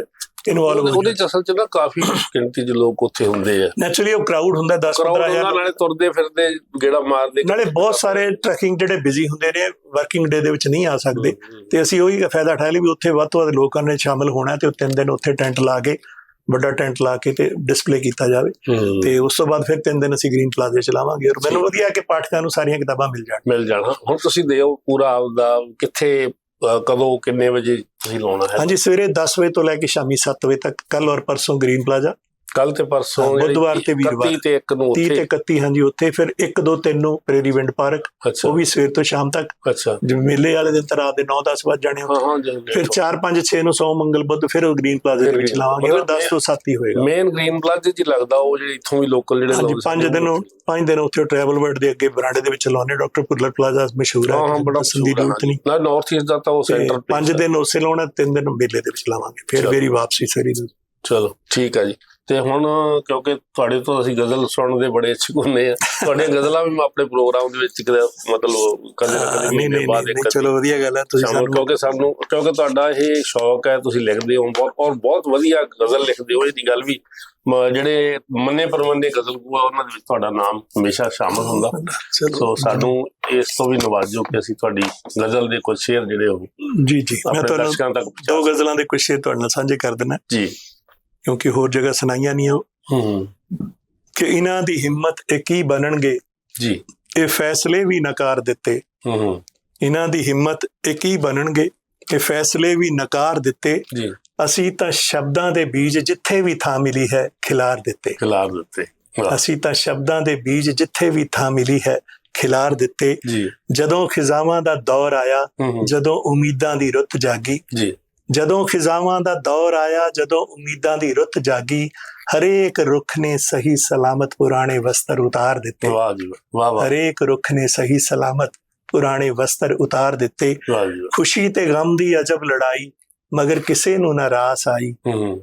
ਇਨਵੋਲਵ ਹੋ ਉਹਦੇ ਚ ਅਸਲ ਚ ਨਾ ਕਾਫੀ ਗਿਣਤੀ ਚ ਲੋਕ ਉੱਥੇ ਹੁੰਦੇ ਆ। ਨੈਚੁਰਲੀ ਉਹ ਕਰਾਊਡ ਹੁੰਦਾ 10-15 ਕਰਾਊਡ ਹਜ਼ਾਰ ਨਾਲੇ ਤੁਰਦੇ ਫਿਰਦੇ ਗੇੜਾ ਮਾਰਦੇ। ਨਾਲੇ ਬਹੁਤ ਸਾਰੇ ਟਰੈਕਿੰਗ ਜਿਹੜੇ ਬਿਜ਼ੀ ਹੁੰਦੇ ਨੇ ਵਰਕਿੰਗ ਡੇ ਦੇ ਵਿੱਚ ਨਹੀਂ ਆ ਸਕਦੇ। ਤੇ ਅਸੀਂ ਉਹੀ ਫਾਇਦਾ ਉਠਾਇਆ ਲਈ ਵੀ ਉੱਥੇ ਵੱਧ ਤੋਂ ਵੱਧ ਲੋਕਾਂ ਨੇ ਸ਼ਾਮਲ ਹੋਣਾ ਤੇ ਉਹ ਤਿੰਨ ਦਿਨ ਉੱਥੇ ਟੈਂਟ ਲਾ ਕੇ ਵੱਡਾ ਟੈਂਟ ਲਾ ਕੇ ਤੇ ਡਿਸਪਲੇ ਕੀਤਾ ਜਾਵੇ। ਤੇ ਉਸ ਤੋਂ ਬਾਅਦ ਫਿਰ ਤਿੰਨ ਦਿਨ ਅਸੀਂ ਗ੍ਰੀਨ ਪਲਾਜ਼ੇ ਚਲਾਵਾਂਗੇ ਔਰ ਮੈਨੂੰ ਵਧੀਆ ਕਿ ਪਾਠਕਾਂ ਨੂੰ ਸਾਰੀਆਂ ਕਿਤਾਬਾਂ ਮਿਲ ਜਾਣ। ਮਿਲ ਜਾਣਾ। ਹੁਣ ਤੁਸੀਂ ਦਿਓ ਪੂਰਾ ਆਪਦਾ ਕਿੱਥੇ ਕਦੋਂ, ਕਿੰਨੇ ਵਜੇ ਤੁਸੀਂ ਲਾਉਣਾ ਹੈ? ਹਾਂਜੀ, ਸਵੇਰੇ 10 ਵਜੇ ਤੋਂ ਲੈ ਕੇ ਸ਼ਾਮੀ 7 ਵਜੇ ਤੱਕ ਕੱਲ ਔਰ ਪਰਸੋਂ ਗ੍ਰੀਨ ਪਲਾਜ਼ਾ। ਕੱਲ ਤੇ ਪਰਸੋਂ ਬੁੱਧਵਾਰ ਤੇ ਵੀਰਵਾਰ। 31 ਤੇ 1 ਨੂੰ 30 ਤੇ ਉੱਥੇ। 31 ਹਾਂਜੀ ਉੱਥੇ ਫਿਰ 1 2 3 ਨੂੰ ਪ੍ਰੇਰੀ ਵਿੰਡ ਪਾਰਕ। ਉਹ ਵੀ ਸਵੇਰ ਤੋਂ ਸ਼ਾਮ ਤੱਕ। ਅੱਛਾ। ਜਿਵੇਂ ਮੇਲੇ ਵਾਲੇ ਦਿਨ ਰਾਤ ਦੇ 9 10 ਵਜੇ ਜਾਣੇ ਹਾਂ ਹਾਂ ਜੀ ਫਿਰ 4 5 6 ਨੂੰ ਸੋਮ ਮੰਗਲ ਬੁੱਧ ਫਿਰ ਉਹ ਗ੍ਰੀਨ ਪਲਾਜ਼ੇ ਦੇ ਵਿੱਚ ਲਾਵਾਂਗੇ ਫਿਰ ਮਤਲਬ 10 ਤੋਂ 7 ਹੀ ਹੋਏਗਾ। ਮੇਨ ਗ੍ਰੀਨ ਪਲਾਜ਼ੇ ਹੀ ਲੱਗਦਾ ਉਹ ਜਿਹੜੇ ਇੱਥੋਂ ਵੀ ਲੋਕਲ ਜਿਹੜੇ ਹਾਂਜੀ ਲੋਕ ਪੰਜ ਦਿਨ ਪੰਜ ਦਿਨ ਉੱਥੇ ਟਰੈਵਲ ਵਰਡ ਦੇ ਅੱਗੇ ਬਰਾਂਡੇ ਦੇ ਵਿੱਚ ਲਾਉਣੇ ਡਾਕਟਰ ਪੁੱਲਰ ਪਲਾਜ਼ਾ ਮਸ਼ਹੂਰ ਹੈ ਹਾਂ ਬੜਾ ਜ਼ਰੂਰਤ ਨਹੀਂ। ਨਾ ਨਾਰਥ ਈਸਟ ਦਾ ਤਾਂ ਉਹ ਸੈਂਟਰ ਪੰਜ ਦਿਨ ਉਸੇ ਲਾਉਣਾ ਤਿੰਨ ਦਿਨ ਮੇਲੇ ਦੇ ਵਿੱਚ ਲਾਵਾਂਗੇ। ਫਿਰ। ਮੇਰੀ ਵਾਪਸੀ ਸਰੀ ਚਲੋ ਠੀਕ ਹੈ ਜੀ। ਤੇ ਹੁਣ ਕਿਉਂਕਿ ਤੁਹਾਡੇ ਤੋਂ ਅਸੀਂ ਗਜ਼ਲ ਸੁਣਨ ਦੇ ਬੜੇ ਇੱਛੁਕ ਹੁੰਦੇ ਆ। ਤੁਹਾਡੀਆਂ ਗਜ਼ਲਾਂ ਵੀ ਮੈਂ ਆਪਣੇ ਪ੍ਰੋਗਰਾਮ ਦੇ ਵਿੱਚ ਮਤਲਬ ਕਦੇ ਨਾ ਕਦੇ ਨਹੀਂ ਬਾਅਦ ਇੱਕ ਚਲੋ ਵਧੀਆ ਗੱਲ ਹੈ ਤੁਸੀਂ ਸਾਨੂੰ ਕਿਉਂਕਿ ਸਾਨੂੰ ਕਿਉਂਕਿ ਤੁਹਾਡਾ ਇਹ ਸ਼ੌਕ ਹੈ ਤੁਸੀਂ ਲਿਖਦੇ ਹੋ ਬਹੁਤ ਔਰ ਬਹੁਤ ਵਧੀਆ ਗਜ਼ਲ ਲਿਖਦੇ ਹੋ ਇਹਦੀ ਗੱਲ ਵੀ। ਜਿਹੜੇ ਮੰਨੇ ਪਰਮੰਨੇ ਗਜ਼ਲ ਗੂਆ ਉਹਨਾਂ ਦੇ ਵਿੱਚ ਤੁਹਾਡਾ ਨਾਮ ਹਮੇਸ਼ਾ ਸ਼ਾਮਲ ਹੁੰਦਾ। ਸੋ ਸਾਨੂੰ ਇਸ ਤੋਂ ਵੀ ਨਵਾਜੋ ਕਿ ਅਸੀਂ ਤੁਹਾਡੀ ਗਜ਼ਲ ਦੇ ਕੁਝ ਸ਼ੇਰ ਜਿਹੜੇ ਉਹ ਜੀ ਜੀ ਮੈਂ ਤੁਹਾਨੂੰ ਦੋ ਗਜ਼ਲਾਂ ਦੇ ਕੁਝ ਸ਼ੇਰ ਤੁਹਾਡੇ ਨਾਲ ਸਾਂਝੇ ਕਰ ਦੇਣਾ ਜੀ। ਕਿਉਂਕਿ ਹੋਰ ਜਗ੍ਹਾ ਸੁਣਾਈਆਂ ਨਹੀਂ ਹੂੰ। ਕਿ ਇਹਨਾਂ ਦੀ ਹਿੰਮਤ ਇੱਕ ਹੀ ਬਣਨਗੇ? ਜੀ। ਇਹ ਫੈਸਲੇ ਵੀ ਨਕਾਰ ਦਿੱਤੇ। ਹੂੰ ਹੂੰ। ਇਹਨਾਂ ਦੀ ਹਿੰਮਤ ਇੱਕ ਹੀ ਬਣਨਗੇ? ਕਿ ਫੈਸਲੇ ਵੀ ਨਕਾਰ ਦਿੱਤੇ। ਜੀ। ਅਸੀਂ ਤਾਂ ਸ਼ਬਦਾਂ ਦੇ ਬੀਜ ਜਿੱਥੇ ਵੀ ਥਾਂ ਮਿਲੀ ਹੈ ਖਿਲਾਰ ਦਿੱਤੇ। ਖਿਲਾਰ ਦਿੱਤੇ। ਅਸੀਂ ਤਾਂ ਸ਼ਬਦਾਂ ਦੇ ਬੀਜ ਜਿੱਥੇ ਵੀ ਥਾਂ ਮਿਲੀ ਹੈ ਖਿਲਾਰ ਦਿੱਤੇ। ਜੀ। ਜਦੋਂ ਖਿਜ਼ਾਵਾਂ ਦਾ ਦੌਰ ਆਇਆ ਜਦੋਂ ਉਮੀਦਾਂ ਦੀ ਰੁੱਤ ਜਾਗੀ ਜੀ। ਜਦੋਂ ਖਿਜ਼ਾਵਾਂ ਦਾ ਦੌਰ ਆਇਆ ਜਦੋਂ ਉਮੀਦਾਂ ਦੀ ਰੁੱਤ ਜਾਗੀ ਹਰੇਕ ਰੁੱਖ ਨੇ ਸਹੀ ਸਲਾਮਤ ਪੁਰਾਣੇ ਵਸਤਰ ਉਤਾਰ ਦਿੱਤੇ। ਵਾਹ ਜੀ ਵਾਹ, ਵਾਹ ਹਰੇਕ ਰੁੱਖ ਨੇ ਸਹੀ ਸਲਾਮਤ ਪੁਰਾਣੇ ਵਸਤਰ ਉਤਾਰ ਦਿੱਤੇ। ਵਾਹ ਜੀ ਵਾਹ। ਖੁਸ਼ੀ ਤੇ ਗਮ ਦੀ ਅਜਬ ਲੜਾਈ ਮਗਰ ਕਿਸੇ ਨੂੰ ਨਾ ਰਾਸ ਆਈ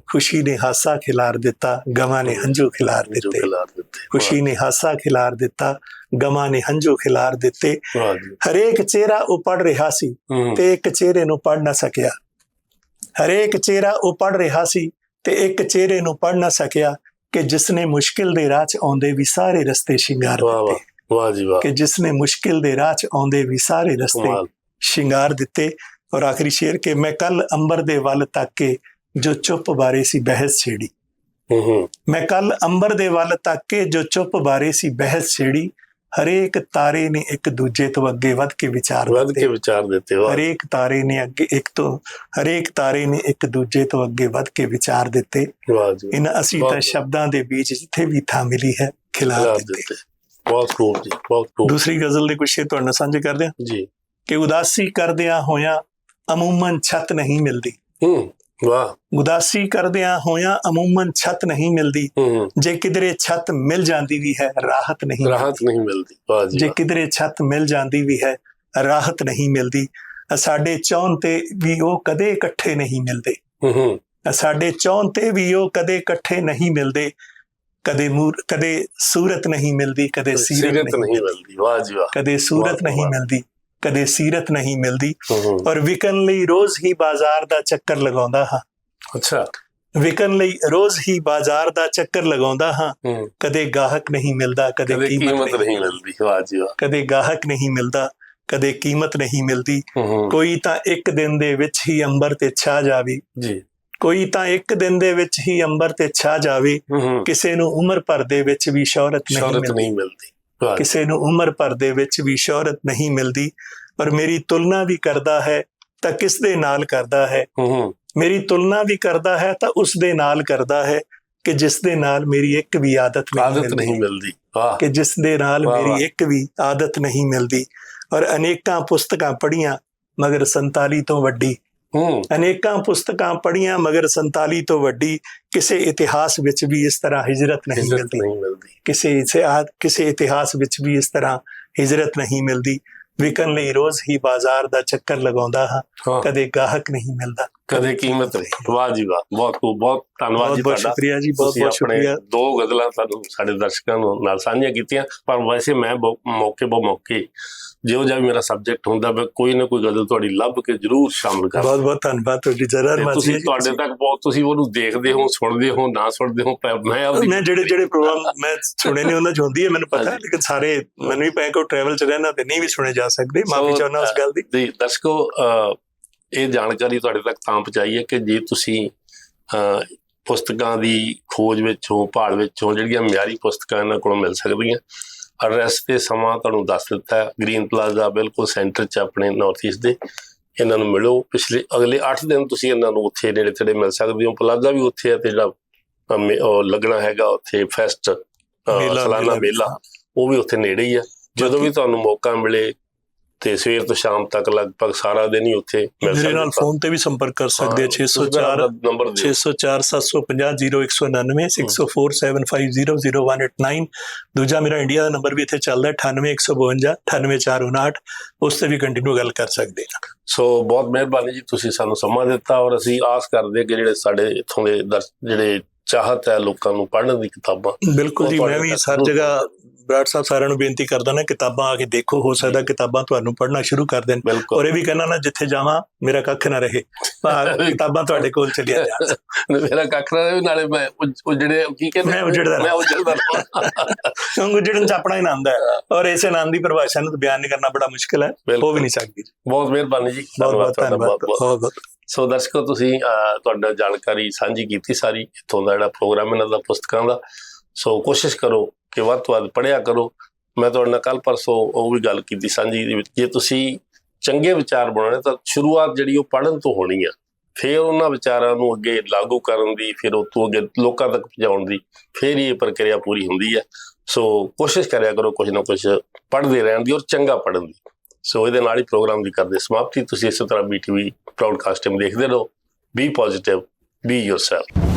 ਖੁਸ਼ੀ ਨੇ ਹਾਸਾ ਖਿਲਾਰ ਦਿੱਤਾ ਗਮਾਂ ਨੇ ਹੰਝੂ ਖਿਲਾਰ ਦਿੱਤੇ। ਖੁਸ਼ੀ ਨੇ ਹਾਸਾ ਖਿਲਾਰ ਦਿੱਤਾ ਗਮਾਂ ਨੇ ਹੰਝੂ ਖਿਲਾਰ ਦਿੱਤੇ। ਹਰੇਕ ਚਿਹਰਾ ਉਹ ਪੜ ਰਿਹਾ ਸੀ ਤੇ ਇੱਕ ਚਿਹਰੇ ਨੂੰ ਪੜ ਨਾ ਸਕਿਆ। ਹਰੇਕ ਚਿਹਰਾ ਉਹ ਪੜ ਰਿਹਾ ਸੀ ਤੇ ਇੱਕ ਚਿਹਰੇ ਨੂੰ ਪੜ ਨਾ ਸਕਿਆ ਕਿ ਜਿਸ ਨੇ ਮੁਸ਼ਕਿਲ ਦੇ ਰਾਹ 'ਚ ਆਉਂਦੇ ਵੀ ਸਾਰੇ ਰਸਤੇ ਸ਼ਿੰਗਾਰ ਦਿੱਤੇ। ਵਾਹ ਜੀ ਵਾਹ। ਕਿ ਜਿਸ ਨੇ ਮੁਸ਼ਕਿਲ ਦੇ ਰਾਹ 'ਚ ਆਉਂਦੇ ਵੀ ਸਾਰੇ ਰਸਤੇ ਸ਼ਿੰਗਾਰ ਦਿੱਤੇ। ਔਰ ਆਖਰੀ ਸ਼ੇਰ ਕਿ ਮੈਂ ਕੱਲ ਅੰਬਰ ਦੇ ਵੱਲ ਤੱਕ ਕੇ ਜੋ ਚੁੱਪ ਬਾਰੇ ਸੀ ਬਹਿਸ ਛੇੜੀ। ਹੂੰ ਹੂੰ। ਮੈਂ ਕੱਲ ਅੰਬਰ ਦੇ ਵੱਲ ਤੱਕ ਕੇ ਜੋ ਚੁੱਪ ਬਾਰੇ ਸੀ ਬਹਿਸ ਛੇੜੀ। ਹਰੇਕ ਤਾਰੇ ਨੇ ਇੱਕ ਦੂਜੇ ਤੋਂ ਅੱਗੇ ਵੱਧ ਕੇ ਵਿਚਾਰ ਵੱਧ ਕੇ ਵਿਚਾਰ ਦਿੱਤੇ ਵਾ ਹਰੇਕ ਤਾਰੇ ਨੇ ਅੱਗੇ ਇੱਕ ਤੋਂ ਹਰੇਕ ਤਾਰੇ ਨੇ ਇੱਕ ਦੂਜੇ ਤੋਂ ਅੱਗੇ ਵੱਧ ਕੇ ਵਿਚਾਰ ਦਿੱਤੇ। ਵਾਹ ਜੀ। ਇਨ ਅਸੀਂ ਤਾਂ। ਸ਼ਬਦਾਂ ਦੇ ਵਿੱਚ ਜਿੱਥੇ ਵੀ ਥਾਂ ਮਿਲੀ ਹੈ ਖਿਲਾ ਦਿੱਤੇ। ਦਿੱਤੇ। ਬਹੁਤ ਖੂਬ ਜੀ ਬਹੁਤ ਖੂਬ। ਦੂਸਰੀ ਗਜ਼ਲ ਦੇ ਕੁਝ ਸ਼ੇਰ ਤੁਹਾਡੇ ਨਾਲ ਸਾਂਝੇ ਕਰਦੇ ਹਾਂ। ਜੀ। ਕਿ ਉਦਾਸੀ ਕਰਦਿਆਂ ਹੋਇਆਂ ਅਮੂਮਨ ਛੱਤ ਨਹੀਂ ਮਿਲਦੀ। ਹੂੰ। ਵਾਹ। ਉਦਾਸੀ ਕਰਦਿਆਂ ਹੋਇਆਂ ਅਮੂਮਨ ਛੱਤ ਨਹੀਂ ਮਿਲਦੀ। ਜੇ ਕਿਧਰੇ ਛੱਤ ਮਿਲ ਜਾਂਦੀ ਵੀ ਹੈ ਰਾਹਤ ਨਹੀਂ ਰਾਹਤ ਨਹੀਂ ਮਿਲਦੀ। ਵਾਹ ਜੀ ਜੇ। ਕਿਧਰੇ ਛੱਤ ਮਿਲ ਜਾਂਦੀ ਵੀ ਹੈ ਰਾਹਤ ਨਹੀਂ ਮਿਲਦੀ। ਸਾਡੇ ਚੌਨ ਤੇ ਵੀ ਉਹ ਕਦੇ ਇਕੱਠੇ ਨਹੀਂ ਮਿਲਦੇ। ਹੂੰ ਸਾਡੇ ਚੌਨ ਤੇ ਵੀ ਉਹ ਕਦੇ ਇਕੱਠੇ ਨਹੀਂ ਮਿਲਦੇ। ਕਦੇ ਮੂਰ ਕਦੇ ਸੂਰਤ ਨਹੀਂ ਮਿਲਦੀ ਕਦੇ ਸੀਰਤ ਨਹੀਂ ਮਿਲਦੀ। ਵਾਹ ਜੀ ਵਾਹ। ਕਦੇ ਸੂਰਤ ਨਹੀਂ। ਮਿਲਦੀ। ਕਦੇ ਸੀਰਤ ਨਹੀਂ ਮਿਲਦੀ। ਔਰ ਵਿਕਣ ਲਈ ਰੋਜ਼ ਹੀ ਬਾਜ਼ਾਰ ਦਾ ਚੱਕਰ ਲਗਾਉਂਦਾ ਹਾਂ। ਅੱਛਾ। ਵਿਕਣ ਲਈ ਰੋਜ਼ ਹੀ ਬਾਜ਼ਾਰ ਦਾ ਚੱਕਰ ਲਗਾਉਂਦਾ ਹਾਂ। ਕਦੇ ਗਾਹਕ ਨਹੀਂ ਮਿਲਦਾ ਕਦੇ ਕੀਮਤ ਨਹੀਂ ਮਿਲਦੀ। ਵਾਹ ਜੀ ਵਾਹ। ਕਦੇ ਗਾਹਕ ਨਹੀਂ ਮਿਲਦਾ ਕਦੇ ਕੀਮਤ ਨਹੀਂ ਮਿਲਦੀ। ਕੋਈ ਤਾਂ ਇੱਕ ਦਿਨ ਦੇ ਵਿੱਚ ਹੀ ਅੰਬਰ ਤੇ ਛਾ ਜਾਵੇ। ਜੀ। ਕੋਈ ਤਾਂ ਇੱਕ ਦਿਨ ਦੇ ਵਿੱਚ ਹੀ ਅੰਬਰ ਤੇ ਛਾ ਜਾਵੇ। ਕਿਸੇ ਨੂੰ ਉਮਰ ਭਰ ਦੇ ਵਿੱਚ ਵੀ ਸ਼ੌਹਰਤ ਨਹੀਂ ਸ਼ੌਹਰਤ ਮਿਲਦੀ। ਕਿਸੇ ਨੂੰ ਉਮਰ ਭਰ ਦੇ ਵਿੱਚ ਵੀ ਸ਼ੌਹਰਤ ਨਹੀਂ ਮਿਲਦੀ ਪਰ ਮੇਰੀ ਤੁਲਨਾ ਵੀ ਕਰਦਾ ਹੈ ਤਾਂ ਕਿਸ ਦੇ ਨਾਲ ਕਰਦਾ ਹੈ? ਮੇਰੀ ਤੁਲਨਾ ਵੀ ਕਰਦਾ ਹੈ ਤਾਂ ਉਸ ਦੇ ਨਾਲ ਕਰਦਾ ਹੈ ਕਿ ਜਿਸ ਦੇ ਨਾਲ ਮੇਰੀ ਇੱਕ ਵੀ ਆਦਤ ਨਹੀਂ ਮਿਲਦੀ। ਕਿ ਜਿਸ ਦੇ ਨਾਲ। ਮੇਰੀ ਇੱਕ ਵੀ ਆਦਤ ਨਹੀਂ ਮਿਲਦੀ। ਔਰ ਅਨੇਕਾਂ ਪੁਸਤਕਾਂ ਪੜ੍ਹੀਆਂ ਮਗਰ 47 ਤੋਂ ਵੱਡੀ ਅਨੇਕਾਂ ਪੁਸਤਕਾਂ ਪੜ੍ਹੀਆਂ ਮਗਰ 47 ਤੋਂ ਵੱਡੀ ਕਿਸੇ ਇਤਿਹਾਸ ਵਿੱਚ ਵੀ ਇਸ ਤਰ੍ਹਾਂ ਹਿਜਰਤ ਨਹੀਂ ਮਿਲਦੀ। ਕਿਸੇ ਕਿਸੇ ਇਤਿਹਾਸ ਵਿੱਚ ਵੀ ਇਸ ਤਰ੍ਹਾਂ ਹਿਜਰਤ ਨਹੀਂ ਮਿਲਦੀ। ਵਿਕਣ ਲਈ ਰੋਜ਼ ਹੀ ਬਾਜ਼ਾਰ ਦਾ ਚੱਕਰ ਲਗਾਉਂਦਾ ਹਾਂ। ਕਦੇ ਗਾਹਕ ਨਹੀਂ ਮਿਲਦਾ। ਕਦੇ ਕੀਮਤ ਨਹੀਂ। ਵਾਹ ਜੀ ਵਾਹ। ਬਹੁਤ ਖੂਬ ਬਹੁਤ ਧੰਨਵਾਦ ਬਹੁਤ ਜੀ ਬਹੁਤ ਤੁਹਾਡਾ। ਸ਼ੁਕਰੀਆ ਜੀ ਬਹੁਤ ਬਹੁਤ ਸ਼ੁਕਰੀਆ। ਦੋ ਗਜ਼ਲਾਂ ਤੁਹਾਨੂੰ ਸਾਡੇ ਦਰਸ਼ਕਾਂ ਨਾਲ ਸਾਂਝੀਆਂ ਕੀਤੀਆਂ। ਪਰ ਵੈਸੇ ਮੈਂ ਮੌਕੇ ਬਹੁ ਮੌਕੇ ਜਿਉਂ ਜਿਹਾ ਮੇਰਾ ਸਬਜੈਕਟ ਹੁੰਦਾ ਮੈਂ ਕੋਈ ਨਾ ਕੋਈ ਗਜ਼ਲ ਤੁਹਾਡੀ ਲੱਭ ਕੇ ਜ਼ਰੂਰ ਸ਼ਾਮਲ ਕਰਾਂ। ਬਹੁਤ ਬਹੁਤ ਧੰਨਵਾਦ ਤੁਹਾਡੀ ਜਰਾ ਤੇ ਤੁਸੀਂ ਤੁਹਾਡੇ ਤੱਕ ਬਹੁਤ ਤੁਸੀਂ ਉਹਨੂੰ ਦੇਖਦੇ ਹੋ ਸੁਣਦੇ ਹੋ ਨਾ ਸੁਣਦੇ ਹੋ ਮੈਂ ਆਪਦੀ ਮੈਂ ਜਿਹੜੇ ਜਿਹੜੇ ਪ੍ਰੋਗਰਾਮ ਮੈਂ ਸੁਣੇ ਨੇ ਉਹਨਾਂ ਚ ਹੁੰਦੀ ਹੈ ਮੈਨੂੰ ਪਤਾ ਹੈ। ਲੇਕਿਨ ਸਾਰੇ ਮੈਨੂੰ ਵੀ ਪੈ ਕੋ ਟਰੈਵਲ ਚ ਰਹਿਣਾ ਤੇ ਨਹੀਂ ਵੀ ਸੁਣੇ ਜਾ ਸਕਦੇ। ਮਾਫੀ ਚਾਹੁੰਦਾ ਉਸ ਗੱਲ ਦੀ। ਜੀ ਦਰਸ਼ਕੋ ਇਹ ਜਾਣਕਾਰੀ ਤੁਹਾਡੇ ਤੱਕ ਤਾਂ ਪਹੁੰਚਾਈ ਹੈ ਕਿ ਜੇ ਤੁਸੀਂ ਪੁਸਤਕਾਂ ਦੀ ਖੋਜ ਵਿੱਚੋਂ ਭਾਲ ਵਿੱਚੋਂ ਜਿਹੜੀਆਂ ਮਿਆਰੀ ਪੁਸਤਕਾਂ ਇਹਨਾਂ ਕੋਲੋਂ ਮਿਲ ਸਕਦੀਆਂ ਐਡਰੈਸ ਤੇ ਸਮਾਂ ਤੁਹਾਨੂੰ ਦੱਸ ਦਿੱਤਾ ਗ੍ਰੀਨ ਪਲਾਜ਼ਾ ਬਿਲਕੁਲ ਸੈਂਟਰ 'ਚ ਆਪਣੇ ਨਾਰਥ ਈਸਟ ਦੇ ਇਹਨਾਂ ਨੂੰ ਮਿਲੋ। ਪਿਛਲੇ ਅਗਲੇ 8 ਦਿਨ ਤੁਸੀਂ ਇਹਨਾਂ ਨੂੰ ਉੱਥੇ ਨੇੜੇ ਤੇੜੇ ਮਿਲ ਸਕਦੇ ਹੋ। ਪਲਾਜ਼ਾ ਵੀ ਉੱਥੇ ਹੈ ਤੇ ਜਿਹੜਾ ਲੱਗਣਾ ਹੈਗਾ ਉੱਥੇ ਫੈਸਟ ਸਾਲਾਨਾ। ਮੇਲਾ। ਉਹ ਵੀ ਉੱਥੇ ਨੇੜੇ ਹੀ ਆ ਜਦੋਂ ਵੀ ਤੁਹਾਨੂੰ ਮੌਕਾ ਮਿਲੇ ਤੇ ਸਵੇਰ ਤੋਂ ਸ਼ਾਮ ਤੱਕ ਲਗਭਗ ਸਾਰਾ ਦਿਨ ਹੀ ਉੱਥੇ ਮਿਲ ਮੇਰੇ ਨਾਲ। ਫੋਨ ਤੇ ਵੀ ਸੰਪਰਕ ਕਰ ਸਕਦੇ ਆ ਹਾਂ, ਤੁਸੀਂ 604 ਮੇਰਾ ਨੰਬਰ ਦਿਓ 604 750 0199 6047500189 ਦੂਜਾ ਮੇਰਾ ਇੰਡੀਆ ਦਾ ਨੰਬਰ ਵੀ ਇੱਥੇ ਚੱਲਦਾ ਹੈ 98152 98459 ਉਸ ਤੇ ਵੀ ਕੰਟੀਨਿਊ ਗੱਲ ਕਰ ਸਕਦੇ ਆ ਸੋ ਬਹੁਤ ਮਿਹਰਬਾਨੀ ਜੀ ਤੁਸੀਂ ਸਾਨੂੰ ਸਮਾਂ ਦਿੱਤਾ ਔਰ ਅਸੀਂ ਆਸ ਕਰਦੇ ਕਿ ਜਿਹੜੇ ਸਾਡੇ ਇੱਥੋਂ ਦੇ ਜਿਹੜੇ ਚਾਹਤ ਹੈ ਲੋਕਾਂ ਨੂੰ ਪੜ੍ਹਨ ਦੀ ਕਿਤਾਬਾਂ ਬਿਲਕੁਲ ਜੀ ਮੈਂ ਵੀ ਜ਼ਰੂਰ ਜਗ੍ਹਾ ਬਰਾੜ ਸਾਹਿਬ ਸਾਰਿਆਂ ਨੂੰ ਬੇਨਤੀ ਕਰਦਾ ਨਾ ਕਿਤਾਬਾਂ ਆ ਕੇ ਦੇਖੋ ਹੋ ਸਕਦਾ ਕਿਤਾਬਾਂ ਤੁਹਾਨੂੰ ਪੜ੍ਹਨਾ ਸ਼ੁਰੂ ਕਰ ਦੇਣ। ਔਰ ਇਹ ਵੀ ਕਹਿੰਦਾ ਨਾ ਜਿੱਥੇ ਜਾਵਾਂ ਮੇਰਾ ਕੱਖ ਨਾ ਰਹੇ। (laughs) ਕਿਤਾਬਾਂ ਤੁਹਾਡੇ ਕੋਲ ਚਲੀਆਂ ਜਾਣ। (laughs) ਮੇਰਾ ਕੱਖ ਨਾ ਵੀ ਨਾਲੇ ਮੈਂ ਉਹ ਜਿਹੜੇ ਕੀ ਕਹਿੰਦੇ ਮੈਂ ਉਜੜਦਾ ਮੈਂ ਉਜੜਦਾ ਰਹਾਂ। (laughs) ਕਿਉਂਕਿ ਜਿਹੜਨ ਚ ਆਪਣਾ ਆਨੰਦ ਹੈ। ਔਰ ਇਸ ਆਨੰਦ ਦੀ ਪਰਿਭਾਸ਼ਾ ਨੂੰ ਬਿਆਨ ਨਹੀਂ ਕਰਨਾ ਬੜਾ ਮੁਸ਼ਕਲ ਹੈ। ਹੋ। ਵੀ ਨਹੀਂ ਸਕਦੀ। ਬਹੁਤ ਮਿਹਰਬਾਨੀ ਜੀ। ਬਹੁਤ ਬਹੁਤ ਤੁਹਾਡਾ ਧੰਨਵਾਦ। ਬਹੁਤ ਬਹੁਤ ਸੋ ਦਰਸ਼ਕੋ ਤੁਸੀਂ ਤੁਹਾਡਾ ਜਾਣਕਾਰੀ ਸਾਂਝੀ ਕੀਤੀ ਸਾਰੀ। ਇੱਥੋਂ ਦਾ ਜਿਹੜਾ ਪ੍ਰੋਗਰਾਮ ਇਹਨਾਂ ਦਾ ਪੁਸਤਕਾਂ ਦਾ। ਸੋ ਕੋਸ਼ਿਸ਼ ਕਰੋ ਕਿ ਵੱਧ ਤੋਂ ਵੱਧ ਪੜ੍ਹਿਆ ਕਰੋ। ਮੈਂ ਤੁਹਾਡੇ ਨਾਲ ਕੱਲ ਪਰਸੋਂ ਉਹ ਵੀ ਗੱਲ ਕੀਤੀ ਸਾਂਝੀ ਦੇ ਵਿੱਚ। ਜੇ ਤੁਸੀਂ ਚੰਗੇ ਵਿਚਾਰ ਬਣਾਉਣੇ ਤਾਂ ਸ਼ੁਰੂਆਤ ਜਿਹੜੀ ਉਹ ਪੜ੍ਹਨ ਤੋਂ ਹੋਣੀ ਆ। ਫਿਰ ਉਹਨਾਂ ਵਿਚਾਰਾਂ ਨੂੰ ਅੱਗੇ ਲਾਗੂ ਕਰਨ ਦੀ, ਫਿਰ ਉਹ ਤੋਂ ਅੱਗੇ ਲੋਕਾਂ ਤੱਕ ਪਹੁੰਚਾਉਣ ਦੀ, ਫਿਰ ਹੀ ਇਹ ਪ੍ਰਕਿਰਿਆ ਪੂਰੀ ਹੁੰਦੀ ਹੈ ਸੋ ਕੋਸ਼ਿਸ਼ ਕਰਿਆ ਕਰੋ ਕੁਝ ਨਾ ਕੁਝ ਪੜ੍ਹਦੇ ਰਹਿਣ ਦੀ ਔਰ ਚੰਗਾ ਪੜ੍ਹਨ ਦੀ। ਸੋ ਇਹਦੇ ਨਾਲ ਹੀ ਪ੍ਰੋਗਰਾਮ ਦੀ ਕਰਦੇ ਸਮਾਪਤੀ। ਤੁਸੀਂ ਇਸੇ ਤਰ੍ਹਾਂ ਬੀਟੀਵੀ ਬ੍ਰੌਡਕਾਸਟਿੰਗ ਦੇਖਦੇ ਰਹੋ। B positive B yourself